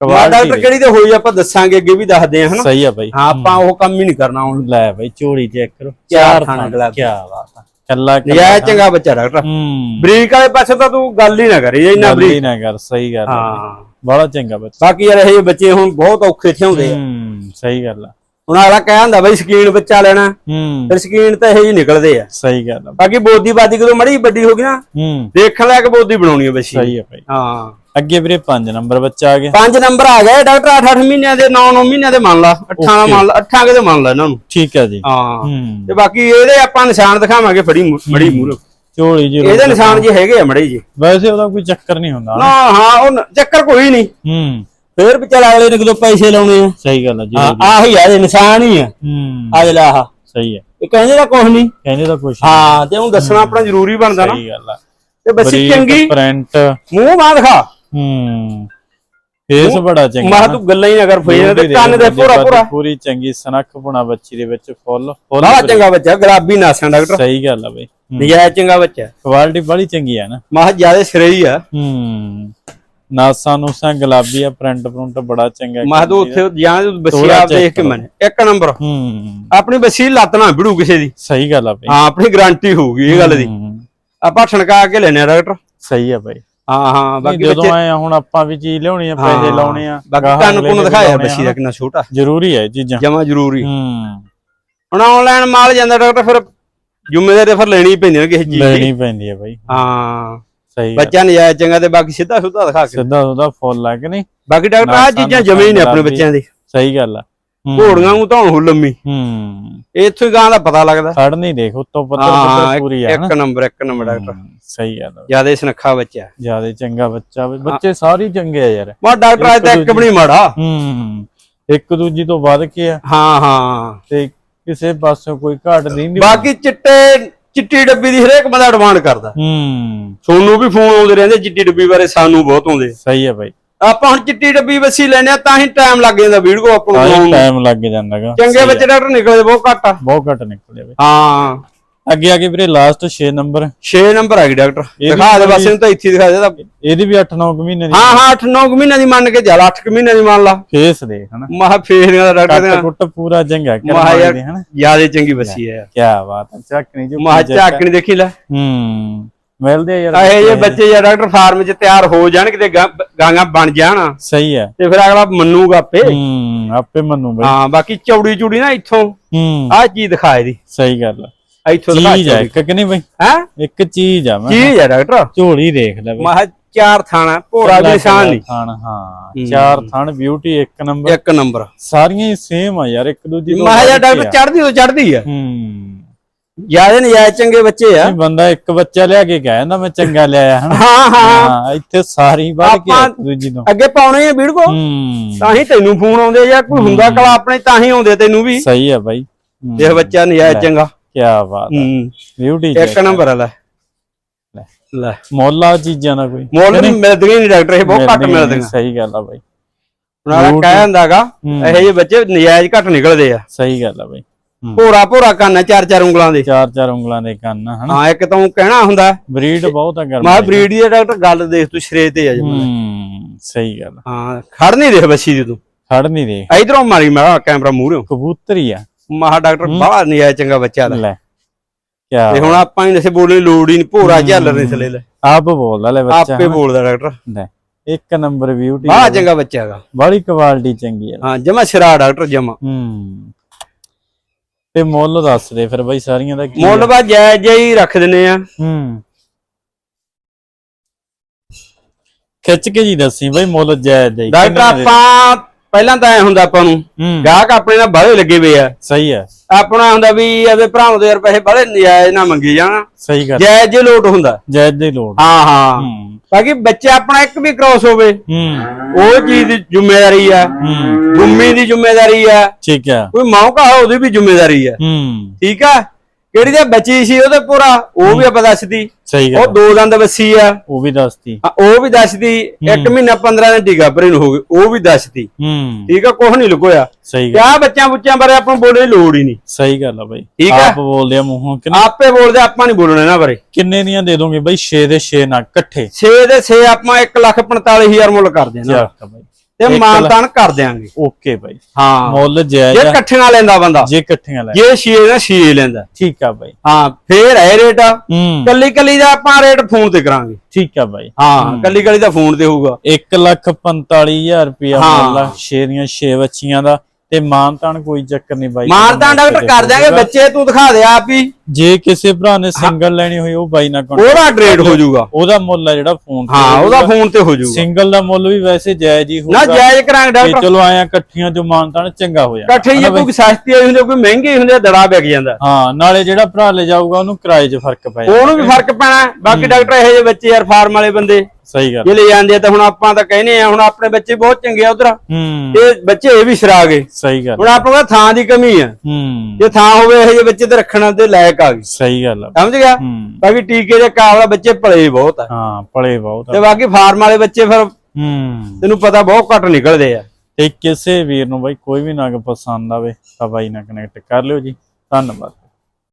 Quality doctor. ਕਿਹੜੀ ਤੇ ਹੋਈ ਆਪਾਂ ਦੱਸਾਂਗੇ ਅੱਗੇ ਵੀ ਦੱਸਦੇ ਆ ਹਨਾ? ਸਹੀ ਆ ਬਾਈ। ਹਾਂ ਆਪਾਂ ਉਹ ਕੰਮ ਹੀ ਨਹੀਂ ਕਰਨਾ ਹੁਣ। ਲੈ ਬਾਈ ਝੋਲੀ ਚੈੱਕ ਕਰੋ। ਚਾਰ ਥਣ ਗੁਲਾਬੀ। ਕੀ ਬਾਤ ਆ। ਕੱਲਾ ਨਜਾਇਜ਼ ਚੰਗਾ ਬੱਚਾ ਡਾਕਟਰ ਬਰੀਕ ਵਾਲੇ ਪਾਸੇ ਤਾਂ ਤੂੰ ਗੱਲ ਹੀ ਨਾ ਕਰੀ ਇੰਨਾ ਗੱਲ ਬਰੀਕ। ਹੀ ਨਾ ਕਰ ਸਹੀ ਗੱਲ ਆ ਹਾਂ। ਬੜਾ ਚੰਗਾ ਬੱਚਾ। ਬਾਕੀ ਯਾਰ ਇਹ ਜਿਹੇ ਬੱਚੇ ਹੁਣ ਬਹੁਤ ਔਖੇ ਥਿਆਉਂਦੇ ਆ। ਸਹੀ ਗੱਲ ਆ। ਹੁਣ ਅਗਲਾ ਕਹਿੰਦਾ ਬਈ ਸਕੀਨ ਬੱਚਾ ਲੈਣਾ। ਫਿਰ ਸਕੀਨ ਤਾਂ ਇਹ ਹੀ ਨਿਕਲਦੇ ਆ। ਸਹੀ ਗੱਲ ਆ। ਬਾਕੀ ਬੋਦੀ ਬਾਦੀ ਕਦੋਂ ਮੜੀ ਵੱਡੀ ਹੋ ਗਈ ਨਾ ਦੇਖਣ ਲੱਗ ਬੋਦੀ ਬਣਾਉਣੀ ਹੈ ਬੱਚੀ ਸਹੀ ਆ ਬਾਈ। ਹਾਂ। ਅੱਗੇ ਵੀਰੇ 5 ਨੰਬਰ ਬੱਚਾ ਆ ਗਿਆ। ਪੰਜ ਨੰਬਰ ਆ ਗਏ ਡਾਕਟਰ 8 8 ਮਹੀਨਿਆਂ ਦੇ 9 9 ਮਹੀਨਿਆਂ ਦੇ ਮੰਨ ਲਾ 8 ਦਾ ਮੰਨ ਲਾ 8 ਕੇ ਦੇ ਮੰਨ ਲਾ ਇਹਨਾਂ ਨੂੰ। ਠੀਕ ਆ ਜੀ। ਹਾਂ। ਹੂੰ। ਤੇ ਬਾਕੀ ਇਹਦੇ ਆਪਾਂ ਨਿਸ਼ਾਨ ਦਿਖਾਵਾਂਗੇ ਫੜੀ ਮੜੀ ਮੂਰ ਝੋਲੀ ਜੀ ਇਹਦੇ ਨਿਸ਼ਾਨ ਜੀ ਹੈਗੇ ਆ ਮੜੇ ਜੀ। ਵੈਸੇ ਉਹਦਾ ਕੋਈ ਚੱਕਰ ਨਹੀਂ ਹੁੰਦਾ ਨਾ। ਹਾਂ ਉਹ ਚੱਕਰ ਕੋਈ ਨਹੀਂ। ਹੂੰ। ਫੇਰ ਵੀ ਚੱਲ ਅਗਲੇ ਨੇ ਕਦੋਂ ਪੈਸੇ ਲਾਉਣੇ ਆ। ਸਹੀ ਗੱਲ ਆ ਜੀ। ਹਾਂ ਆਹੀ ਆ ਇਹਦੇ ਨਿਸ਼ਾਨ ਹੀ ਆ। ਹੂੰ। ਆ ਜਿਹੜਾ ਆਹ। ਸਹੀ ਹੈ ਇਹ ਕਹਿੰਦੇ ਦਾ ਕੁਝ ਨਹੀਂ। ਕਹਿੰਦੇ ਤਾਂ ਕੁਛ ਹਾਂ ਤੇ ਉਹਨੂੰ ਦੱਸਣਾ ਆਪਣਾ ਜ਼ਰੂਰੀ ਬਣਦਾ ਨਾ। ਸਹੀ ਗੱਲ ਆ। ਤੇ ਬੱਸੀ ਚੰਗੀ। ਪ੍ਰਿੰਟ ਮੂੰਹ ਮਾਂ ਦਿਖਾ। ਹੂੰ। ਫੇਸ ਬੜਾ ਚੰਗਾ ਮੈਂ ਤੂੰ ਗੱਲਾਂ ਹੀ ਨਾ ਕਰ ਫੇਰ ਤੇ ਕੰਨ ਦੇ ਪੂਰਾ ਪੂਰਾ। ਪੂਰੀ ਚੰਗੀ ਸਨੱਖ ਪੁਣਾ ਬੱਚੀ ਦੇ ਵਿੱਚ ਫੁੱਲ ਫੁੱਲ ਬੜਾ ਚੰਗਾ ਬੱਚਾ ਗੁਲਾਬੀ ਨਾਸਾਂ ਡਾਕਟਰ। ਸਹੀ ਗੱਲ ਆ ਬਈ। ਨਜਾਇਜ਼ ਚੰਗਾ ਬੱਚਾ। ਕੁਆਲਿਟੀ ਬੜੀ ਚੰਗੀ ਆ ਨਾ। ਮਾਹ ਜ਼ਿਆਦਾ ਸਿਰੇ ਹੀ ਆ। ਹੂੰ। ਨਾਸਾਂ ਨੂਸਾਂ ਗੁਲਾਬੀ ਆ ਪ੍ਰਿੰਟ ਪ੍ਰਿੰਟ ਬੜਾ ਚੰਗਾ ਮਾਹ ਤੂੰ ਉੱਥੇ ਜਾਂ ਬੱਸੀ ਆਪ ਦੇਖ ਕੇ ਮੰਨ। ਇੱਕ ਨੰਬਰ। ਹੂੰ। ਆਪਣੀ ਬੱਸੀ ਲੱਤ ਨਾ ਵਿੜੂ ਕਿਸੇ ਦੀ। ਸਹੀ ਗੱਲ ਆ ਬਈ। ਹਾਂ ਆਪਣੀ ਗਾਰੰਟੀ ਹੋਊਗੀ ਇਹ ਗੱਲ ਦੀ। ਆਪਾਂ ਠਣਕਾ ਕੇ ਲੈਨੇ ਆ ਡਾਕਟਰ। ਸਹੀ ਆ ਬਈ। ਹਾਂ ਹਾਂ ਬਾਕੀ ਜਦੋਂ ਬੱਚੇ ਆਏ ਆ, ਹੁਣ ਆਪਾਂ ਵੀ ਚੀਜ਼ ਲਿਆਉਣੀ ਆ ਪੈਸੇ ਲਾਉਣੇ ਆ ਬਾਕੀ ਕੰਨ ਅਗਲੇ ਨੇ ਦਿਖਾਇਆ ਲਾਉਣੇ ਆ, ਬੱਸੀ ਦਾ ਕਿੰਨਾ ਛੋਟਾ? ਜ਼ਰੂਰੀ ਹੈ ਇਹ ਚੀਜ਼ਾਂ। ਜਮਾ ਜ਼ਰੂਰੀ। ਹੂੰ। ਹੁਣ ਆਨਲਾਈਨ ਮਾਲ ਜਾਂਦਾ ਡਾਕਟਰ ਫਿਰ ਜ਼ਿੰਮੇਵਾਰੀ ਫਿਰ ਲੈਣੀ ਪੈਂਦੀ ਹੈ ਕਿਸੇ ਚੀਜ਼ ਦੀ। ਲੈਣੀ ਪੈਂਦੀ ਹੈ ਬਾਈ। ਹਾਂ। ਸਹੀ ਗੱਲ। ਬੱਚਾ ਨਜਾਇਜ਼ ਚੰਗਾ ਤੇ ਬਾਕੀ ਸਿੱਧਾ ਸੁੱਧਾ ਦਿਖਾ ਕੇ। ਸਿੱਧਾ ਉਹਦਾ ਫੁੱਲ ਲੱਗ ਨਹੀਂ? ਬਾਕੀ ਡਾਕਟਰ ਆ ਨਾਸਾਂ ਚੀਜ਼ਾਂ ਜਮੇ ਹੀ ਨੇ ਆਪਣੇ। ਬੱਚਿਆਂ ਦੀ। ਸਹੀ ਗੱਲ ਆ। ਘੋੜੀਆਂ ਨੂੰ ਧੌਣ ਹੋ ਲੰਮੀ। ਹੂੰ। ਇੱਥੋਂ ਹੀ ਗਾਂ ਦਾ ਪਤਾ ਲੱਗਦਾ। ਖੜ ਨਹੀਂ ਦੇਖ ਉੱਤੋਂ ਪੱਤਰ ਪੂਰੀ ਆ ਇੱਕ ਨੰਬਰ ਇੱਕ ਨੰਬਰ ਡਾਕਟਰ। ਸਹੀ ਆ ਜ਼ਿਆਦਾ ਸੁਨੱਖਾ ਬੱਚਾ। ਜ਼ਿਆਦਾ ਚੰਗਾ ਬੱਚਾ ਬੱਚੇ ਸਾਰੇ ਚੰਗੇ ਆ ਯਾਰ। ਮਾ ਡਾਕਟਰ ਅੱਜ ਤੱਕ ਇੱਕ ਵੀ ਨਹੀਂ ਮਾੜਾ। ਹੂੰ ਇੱਕ ਦੂਜੀ ਤੋਂ ਵੱਧ ਕੇ ਆ। ਹਾਂ ਹਾਂ। ਤੇ ਕਿਸੇ ਪਾਸੋਂ ਕੋਈ ਘਾਟ ਨਹੀਂ ਬਾਕੀ ਚਿੱਟੇ ਚਿੱਟੀ ਡੱਬੀ ਦੀ ਹਰੇਕ ਬੰਦਾ ਡਿਮਾਂਡ ਕਰਦਾ। ਹੂੰ। ਸੋਨੂੰ ਵੀ ਫੋਨ ਆਉਂਦੇ ਰਹਿੰਦੇ ਚਿੱਟੀ ਡੱਬੀ ਬਾਰੇ ਸਾਨੂੰ ਬਹੁਤ ਆਉਂਦੇ। ਸਹੀ ਹੈ ਬਾਈ। ਆਪਾਂ ਹੁਣ ਚਿੱਟੀ ਡੱਬੀ ਬੱਸੀ ਲੈਣੇ ਆ ਤਾਂ ਹੀ ਟਾਈਮ ਲੱਗ ਜਾਂਦਾ ਵੀਡੀਓ ਆਪਾਂ ਨੂੰ ਬਣਾਉਣ ਨੂੰ। ਟਾਈਮ ਲੱਗ ਜਾਂਦਾਗਾ ਚੰਗੇ ਬੱਚੇ ਡਾਕਟਰ ਨਿਕਲਦੇ ਬਹੁਤ ਘੱਟ ਆ। ਬਹੁਤ ਘੱਟ ਨਿਕਲੇ ਬਾਈ ਹਾਂ। ਅੱਗੇ ਆ ਕੇ ਵੀਰੇ ਲਾਸਟ 6 ਨੰਬਰ 6 ਨੰਬਰ ਆ ਗਈ ਡਾਕਟਰ। ਵੀ ਦਿਖਾ ਦੇ ਬਸ ਇਹਨੂੰ ਤਾਂ ਇੱਥੇ ਹੀ ਦਿਖਾ ਦੇ ਤਾਂ ਇਹਦੀ ਵੀ 8-9 ਮਹੀਨੇ ਦੀ ਹਾਂ ਹਾਂ 8-9 ਮਹੀਨਿਆਂ ਦੀ ਮੰਨ ਕੇ ਚੱਲ 8 ਮਹੀਨਿਆਂ ਦੀ ਮੰਨ ਲਾ। ਫੇਸ ਦੇਖ ਹਨਾ। ਮਹਾ ਫੇਰੀਆਂ ਦਾ ਡਾਕਟਰ ਕੱਟ ਦੇ ਕੁੱਟ ਪੂਰਾ ਜੰਗਾ ਮਹਾ ਯਾਰ ਦੇ ਹਨਾ। ਜਿਆਦੇ ਚੰਗੀ ਬੱਸੀ ਹੈ ਕੀ ਬਾਤ ਹੈ ਚੱਕ ਨਹੀਂ ਜੋ ਮਹਾ ਝਾਕ ਨਹੀਂ ਦੇਖੀ ਲੈ। ਹੂੰ। ਮਿਲਦੇ ਆ ਯਾਰ ਇਹ ਜੇ ਬੱਚੇ। ਜਾਂ ਡਾਕਟਰ ਫਾਰਮ 'ਚ ਤਿਆਰ ਹੋ ਜਾਣ ਕਿਤੇ ਗਾਂਗਾ ਬਣ ਜਾਣ। ਸਹੀ ਹੈ। ਤੇ ਫਿਰ ਅਗਲਾ ਮੰਨੂਗਾ ਆਪੇ। ਹੂੰ ਆਪੇ ਮੰਨੂ ਬਈ ਹਾਂ ਬਾਕੀ ਚੌੜੀ ਚੂੜੀ ਨਾ ਇੱਥੋਂ। ਹੂੰ। ਆਹ ਚੀਜ਼ ਦਿਖਾ ਇਹਦੀ। ਸਹੀ ਗੱਲ ਆ। ਇੱਥੋਂ ਦਿਖਾ ਚੀਜ਼ ਹੈ ਕਿ ਨਹੀਂ ਬਈ? ਹੈ? ਇੱਕ ਚੀਜ਼ ਆ ਮੈਂ ਚੀਜ਼ ਹੈ ਡਾਕਟਰ। ਝੋਲੀ ਦੇਖ ਲੈ ਬਈ। ਮੈਂ ਕਿਹਾ ਚਾਰ ਥਾਣਾ ਭੋਰਾ ਦੀ ਨਿਸ਼ਾਨ ਨਹੀਂ। ਥਣ ਹਾਂ। ਚਾਰ ਥਣ ਬਿਊਟੀ ਇੱਕ ਨੰਬਰ ਇੱਕ ਨੰਬਰ ਸਾਰੀਆਂ ਹੀ ਸੇਮ ਆ ਯਾਰ ਇੱਕ ਦੂਜੀ ਤੋਂ ਮੈਂ ਕਿਹਾ ਵੱਧ ਕੇ ਡਾਕਟਰ ਆ। ਚੜਦੀ ਤੋਂ ਚੜਦੀ ਆ। ਹੂੰ। ਜ਼ਿਆਦਾ ਨਜਾਇਜ਼ ਚੰਗੇ ਬੱਚੇ ਆ। ਨਹੀਂ ਬੰਦਾ ਇੱਕ ਬੱਚਾ ਲਿਆ ਕੇ ਕਹਿੰਦਾ ਮੈਂ ਚੰਗਾ ਲਿਆਇਆ ਹਾਂ ਹਾਂ ਹਾਂ। ਇੱਥੇ ਸਾਰੀ ਵੱਧ ਕੇ ਆ ਆਪਾਂ- ਇੱਕ ਦੂਜੀ ਤੋਂ ਅੱਗੇ ਪਾਉਣੇ ਆ ਵੀਡੀਓ ਹੂੰ। ਤਾਂ ਹੀ ਤੈਨੂੰ ਫੋਨ ਆਉਂਦੇ ਜਾਂ ਕੋਈ ਹੁੰਦਾ ਕਲਾ ਆਪਣੇ ਤਾਂ ਹੀ ਆਉਂਦੇ ਤੈਨੂੰ ਵੀ। ਸਹੀ ਆ ਬਾਈ। ਇਹ ਬੱਚਾ ਨਜਾਇਜ਼ ਚੰਗਾ। ਕੀ ਬਾਤ ਹੂੰ। ਬਿਊਟੀ ਇੱਕ ਨੰਬਰ ਆ ਲੈ। ਲੈ। ਲੈ। ਮੋਲਾ ਚੀਜ਼ਾਂ ਦਾ ਕੋਈ। ਮੁੱਲ ਨਹੀਂ? ਮਿਲਦੀਆਂ ਨਹੀਂ ਡਾਕਟਰ ਇਹ ਬਹੁਤ ਘੱਟ ਮਿਲਦੀਆਂ ਸਹੀ ਗੱਲ ਆ ਬਾਈ। ਉਹਨਾਂ ਦਾ ਕਹਿ ਹੁੰਦਾਗਾ। ਇਹੋ ਜਿਹੇ ਬੱਚੇ ਨਜਾਇਜ਼ ਘੱਟ ਨਿਕਲਦੇ ਆ। ਸਹੀ ਗੱਲ ਆ ਬਾਈ। ਭੋਰਾ ਭੋਰਾ ਕੰਨ ਆ ਚਾਰ ਚਾਰ ਉਂਗਲਾਂ ਦੇ। ਚਾਰ ਚਾਰ ਉਂਗਲਾਂ ਦੇ ਕੰਨ ਹਨਾ? ਹਾਂ ਇੱਕ ਤਾਂ ਊਂ ਕਹਿਣਾ ਹੁੰਦਾ ਬਰੀਡ ਬਹੁਤ ਆ ਗਰਮ ਮੈਂ ਬਰੀਡ ਦੀ ਡਾਕਟਰ ਗੱਲ ਦੇਖ ਤੂੰ ਸ਼ਰੇ ਤੇ ਆ ਜਮਾ ਹੂੰ ਸਹੀ ਗੱਲ। ਹਾਂ ਖੜ ਨਹੀਂ ਦੇਖ ਬੱਚੀ ਦੀ ਤੂੰ। ਖੜ ਨਹੀਂ ਦੇ ਇਧਰੋਂ ਮਾਰੀ ਮੈਂ ਕੈਮਰਾ ਮੂਹਰੇ। ਕਬੂਤਰੀ ਆ। ਮਹਾ ਡਾਕਟਰ ਬਾਹਰ ਨਹੀਂ ਆਇਆ ਚੰਗਾ ਬੱਚਾ ਦਾ ਲੈ ਕੀ ਤੇ ਹੁਣ ਆਪਾਂ ਹੀ ਨਸੇ ਬੋਲਣ ਦੀ ਲੋੜ ਹੀ ਨਹੀਂ ਭੋਰਾ ਝੱਲ ਨਹੀਂ ਥਲੇ ਲੈ ਆਪ ਬੋਲਦਾ ਲੈ ਬੱਚਾ ਆਪੇ ਬੋਲਦਾ ਡਾਕਟਰ। ਲੈ ਇੱਕ ਨੰਬਰ ਬਿਊਟੀ ਬਾਹਲਾ ਚੰਗਾ ਬੱਚਾ ਹੈਗਾ। ਬੜੀ ਕੁਆਲਿਟੀ ਚੰਗੀ ਆ। ਹਾਂ ਜਮਾ ਸਿਰਾ ਡਾਕਟਰ ਜਮਾ। ਹੂੰ। ਤੇ ਮੁੱਲ ਦੱਸ ਦੇ ਫਿਰ ਬਾਈ ਸਾਰੀਆਂ ਦਾ ਕੀ ਮੁੱਲ ਬਾ ਜਾਇਜ਼ ਜਿਹਾ ਹੀ ਰੱਖ ਦਿੰਨੇ ਆ। ਹੂੰ। ਖਿੱਚ ਕੇ ਜੀ ਦੱਸੀ ਬਾਈ ਮੁੱਲ ਜਾਇਜ਼ ਜਾਈ ਡਾਕਟਰ ਆਪਾਂ ਪਹਿਲਾਂ ਤਾਂ ਐ ਹੁੰਦਾ ਆਪਾਂ ਨੂੰ ਗਾਹਕ ਆਪਣੇ ਨਾਲ ਬਾਹਲੇ ਲੱਗੇ ਵੇ ਆ। ਸਹੀ ਹੈ ਆਪਣਾ ਹੁੰਦਾ ਵੀ ਇਹਦੇ ਭਰਾਵਾਂ ਦੇ ਯਾਰ ਪੈਸੇ ਬਾਹਲੇ ਨਜਾਇਜ਼ ਨਾ ਮੰਗੇ ਜਾਣ। ਸਹੀ ਗੱਲ। ਜਾਇਜ਼ ਜੇ ਲੋਟ ਹੁੰਦਾ। ਜਾਇਜ਼ ਦੀ ਹਾਂ ਹਾਂ। ਹੂੰ। ਬਾਕੀ ਬੱਚਾ ਆਪਣਾ ਇੱਕ ਵੀ ਕ੍ਰਾਸ ਹੋਵੇ ਹੂੰ। ਉਹ ਚੀਜ਼ ਦੀ ਜ਼ਿੰਮੇਵਾਰੀ ਆ। ਹੂੰ। ਗੁੰਮੀ ਦੀ ਜ਼ਿੰਮੇਵਾਰੀ ਆ। ਠੀਕ ਹੈ ਕੋਈ ਮੌਕਾ ਹੋ ਉਹਦੀ ਵੀ ਜ਼ਿੰਮੇਵਾਰੀ ਆ। ਹੂੰ। ਠੀਕ ਆ? ਕਿਹੜੀ ਦੇ ਬੱਚੀ ਸੀ ਉਹਦੇ ਪੂਰਾ ਉਹ ਵੀ ਆਪਾਂ ਦੱਸਦੀ ਸਹੀ ਉਹ ਦੋ ਦੰਦ ਵੱਸੀ ਆ। ਉਹ ਵੀ ਦੱਸਤੀ। ਹਾਂ, ਉਹ ਵੀ ਦੱਸਦੀ ਇੱਕ ਮਹੀਨਾ 15 ਦਿਨ ਟੀਕਾ ਭਰੇ ਨੂੰ ਹੋ ਗਏ ਉਹ ਵੀ ਦੱਸਦੀ ਹੂੰ। ਠੀਕ ਆ ਕੁਝ ਨਹੀਂ ਲੁਕੋਇਆ। ਸਹੀ ਗੱਲ। ਕਿਆ ਬੱਚਿਆਂ ਬੁੱਚਿਆਂ ਬਾਰੇ ਆਪਾਂ ਨੂੰ ਬੋਲਣ ਦੀ ਲੋੜ ਹੀ ਨਹੀਂ ਸਹੀ ਗੱਲ ਆ ਬਾਈ। ਠੀਕ ਆ। ਆਪ ਬੋਲਦੇ ਆ ਮੂੰਹੋਂ ਕਿੰਨੇ ਆਪੇ ਬੋਲਦੇ ਆਪਾਂ ਨਹੀਂ ਬੋਲਣਾ ਇਹਨਾਂ ਬਾਰੇ। ਕਿੰਨੇ ਦੀਆਂ ਦੇ ਦੋਗੇ ਬਾਈ? 6 ਦੇ 6 ਨਾ ਇਕੱਠੇ। 6 ਦੇ 6 ਆਪਾਂ 145000 ਮੁੱਲ ਕਰ ਦੇਣਾ ਚੱਕ ਬਾਈ। ਤੇ ਮਾਨਤਾਨ ਕਰ ਦਿਆਂਗੇ। ਓਕੇ ਬਾਈ। ਹਾਂ। ਮੁੱਲ ਜਾਇਜ਼ ਜੇ ਇਕੱਠੀਆਂ ਲੈਂਦਾ ਬੰਦਾ। ਜੇ ਇਕੱਠੀਆਂ ਲੈ ਜੇ 6 ਦਾ 6 ਲੈਂਦਾ। ਠੀਕ ਆ ਬਾਈ। ਹਾਂ ਫੇਰ ਇਹ ਰੇਟ ਆ। ਕੱਲੀ ਕੱਲੀ ਦਾ ਆਪਾਂ ਰੇਟ ਫੋਨ ਤੇ ਕਰਾਂਗੇ। ਠੀਕ ਆ ਬਾਈ। ਹਾਂ ਕੱਲੀ ਕੱਲੀ ਦਾ ਫੋਨ ਤੇ ਹੋਊਗਾ। 1 ਲੱਖ 45000 ਰੁਪਇਆ। ਮੁੱਲ ਆ ਛੇ ਦੀਆਂ 6 ਬੱਚੀਆਂ ਦਾ। ਤੇ ਮਾਨਤਾਨ ਕੋਈ ਚੱਕਰ ਨਹੀਂ ਬਾਈ। ਮਾਨਤਾਨ ਡਾਕਟਰ ਕਰ ਦਿਆਂਗੇ। ਬੱਚੇ ਤੂੰ ਦਿਖਾ ਦੇ ਆਪ ਹੀ। ਜੇ ਕਿਸੇ ਭਰਾ ਨੇ ਸਿੰਗਲ ਲੈਣੀ ਹੋਈ ਉਹ ਬਾਈ ਨਾਲ contact ਉਹਦਾ ਰੇਟ ਹੋ ਜਾਊਗਾ ਉਹਦਾ ਮੁੱਲ ਆ ਜਿਹੜਾ ਫੋਨ ਤੇ ਹਾਂ ਉਹਦਾ ਫੋਨ ਤੇ ਹੋ ਜਾਊਗਾ ਸਿੰਗਲ ਦਾ ਮੁੱਲ ਵੀ ਵੈਸੇ ਜਾਇਜ਼ ਹੀ ਨਾ ਹੋਊਗਾ। ਜਾਇਜ਼ ਕਰਾਂਗੇ ਤੇ ਡਾਕਟਰ। ਚਲੋ ਆਇਆ ਇਕੱਠੀਆਂ ਜੋ ਮਾਨਤਾਨ ਚੰਗਾ ਹੋ ਜਾਂਦਾ। ਇਕੱਠੇ ਜੇ ਕੋਈ ਸਸਤੀ ਆਈ ਹੁੰਦੀ ਕੋਈ ਮਹਿੰਗੀ ਹੁੰਦੀ ਦੜਾ ਵਿਕ ਜਾਂਦਾ। ਹਾਂ ਨਾਲੇ ਜਿਹੜਾ ਭਰਾ ਲੈ ਜਾਊਗਾ ਉਹਨੂੰ ਕਿਰਾਏ 'ਚ ਫ਼ਰਕ ਪੈ ਜਾਂਦਾ। ਉਹਨੂੰ ਵੀ ਫ਼ਰਕ ਪੈਣਾ। ਹੈ। ਬਾਕੀ ਡਾਕਟਰ ਇਹੋ ਜਿਹੇ ਬੱਚੇ ਯਾਰ ਫਾਰਮ ਵਾਲੇ ਬੰਦੇ। ਸਹੀ ਗੱਲ। ਜੇ ਲੈ ਜਾਂਦੇ ਆ ਤਾਂ ਹੁਣ ਆਪਾਂ ਤਾਂ ਕਹਿੰਦੇ ਆ ਹੁਣ ਆਪਣੇ ਬੱਚੇ ਬਹੁਤ ਚੰਗੇ ਆ ਉਧਰ। ਹੂੰ। ਇਹ ਬੱਚੇ ਇਹ ਵੀ ਸ਼ਰਾ ਗਏ ਸਹੀ ਗੱਲ। ਹੁਣ ਆਪਣੇ ਕੋਲ ਥਾਂ ਦੀ ਕਮੀ ਆ। ਹੂੰ। ਜੇ ਥਾਂ ਹੋਵੇ ਇਹੋ ਜਿਹੇ ਬੱਚੇ ਤੇ ਰੱਖਣ ਦੇ ਲਾਇਕ ਆ ਗਈ। ਸਹੀ ਗੱਲ ਆ। ਸਮਝ ਗਿਆ? ਹੂੰ। ਬਾਕੀ ਟੀਕੇ ਦੇ ਕਾਬਲਾ ਬੱਚੇ ਭਲੇ ਬਹੁਤ ਆ। ਹਾਂ ਪਲੇ ਬਹੁਤ ਤੇ ਆ ਬਾਕੀ ਫਾਰਮ ਵਾਲੇ ਬੱਚੇ ਫਿਰ ਹੂੰ। ਤੈਨੂੰ ਪਤਾ ਬਹੁਤ ਘੱਟ ਨਿਕਲਦੇ ਆ। ਤੇ ਕਿਸੇ ਵੀਰ ਨੂੰ ਬਾਈ ਕੋਈ ਵੀ ਨਗ ਪਸੰਦ ਆਵੇ ਤਾਂ ਬਾਈ ਨਾਲ ਕਨੈਕਟ ਕਰ ਲਿਓ ਜੀ। ਧੰਨਵਾਦ।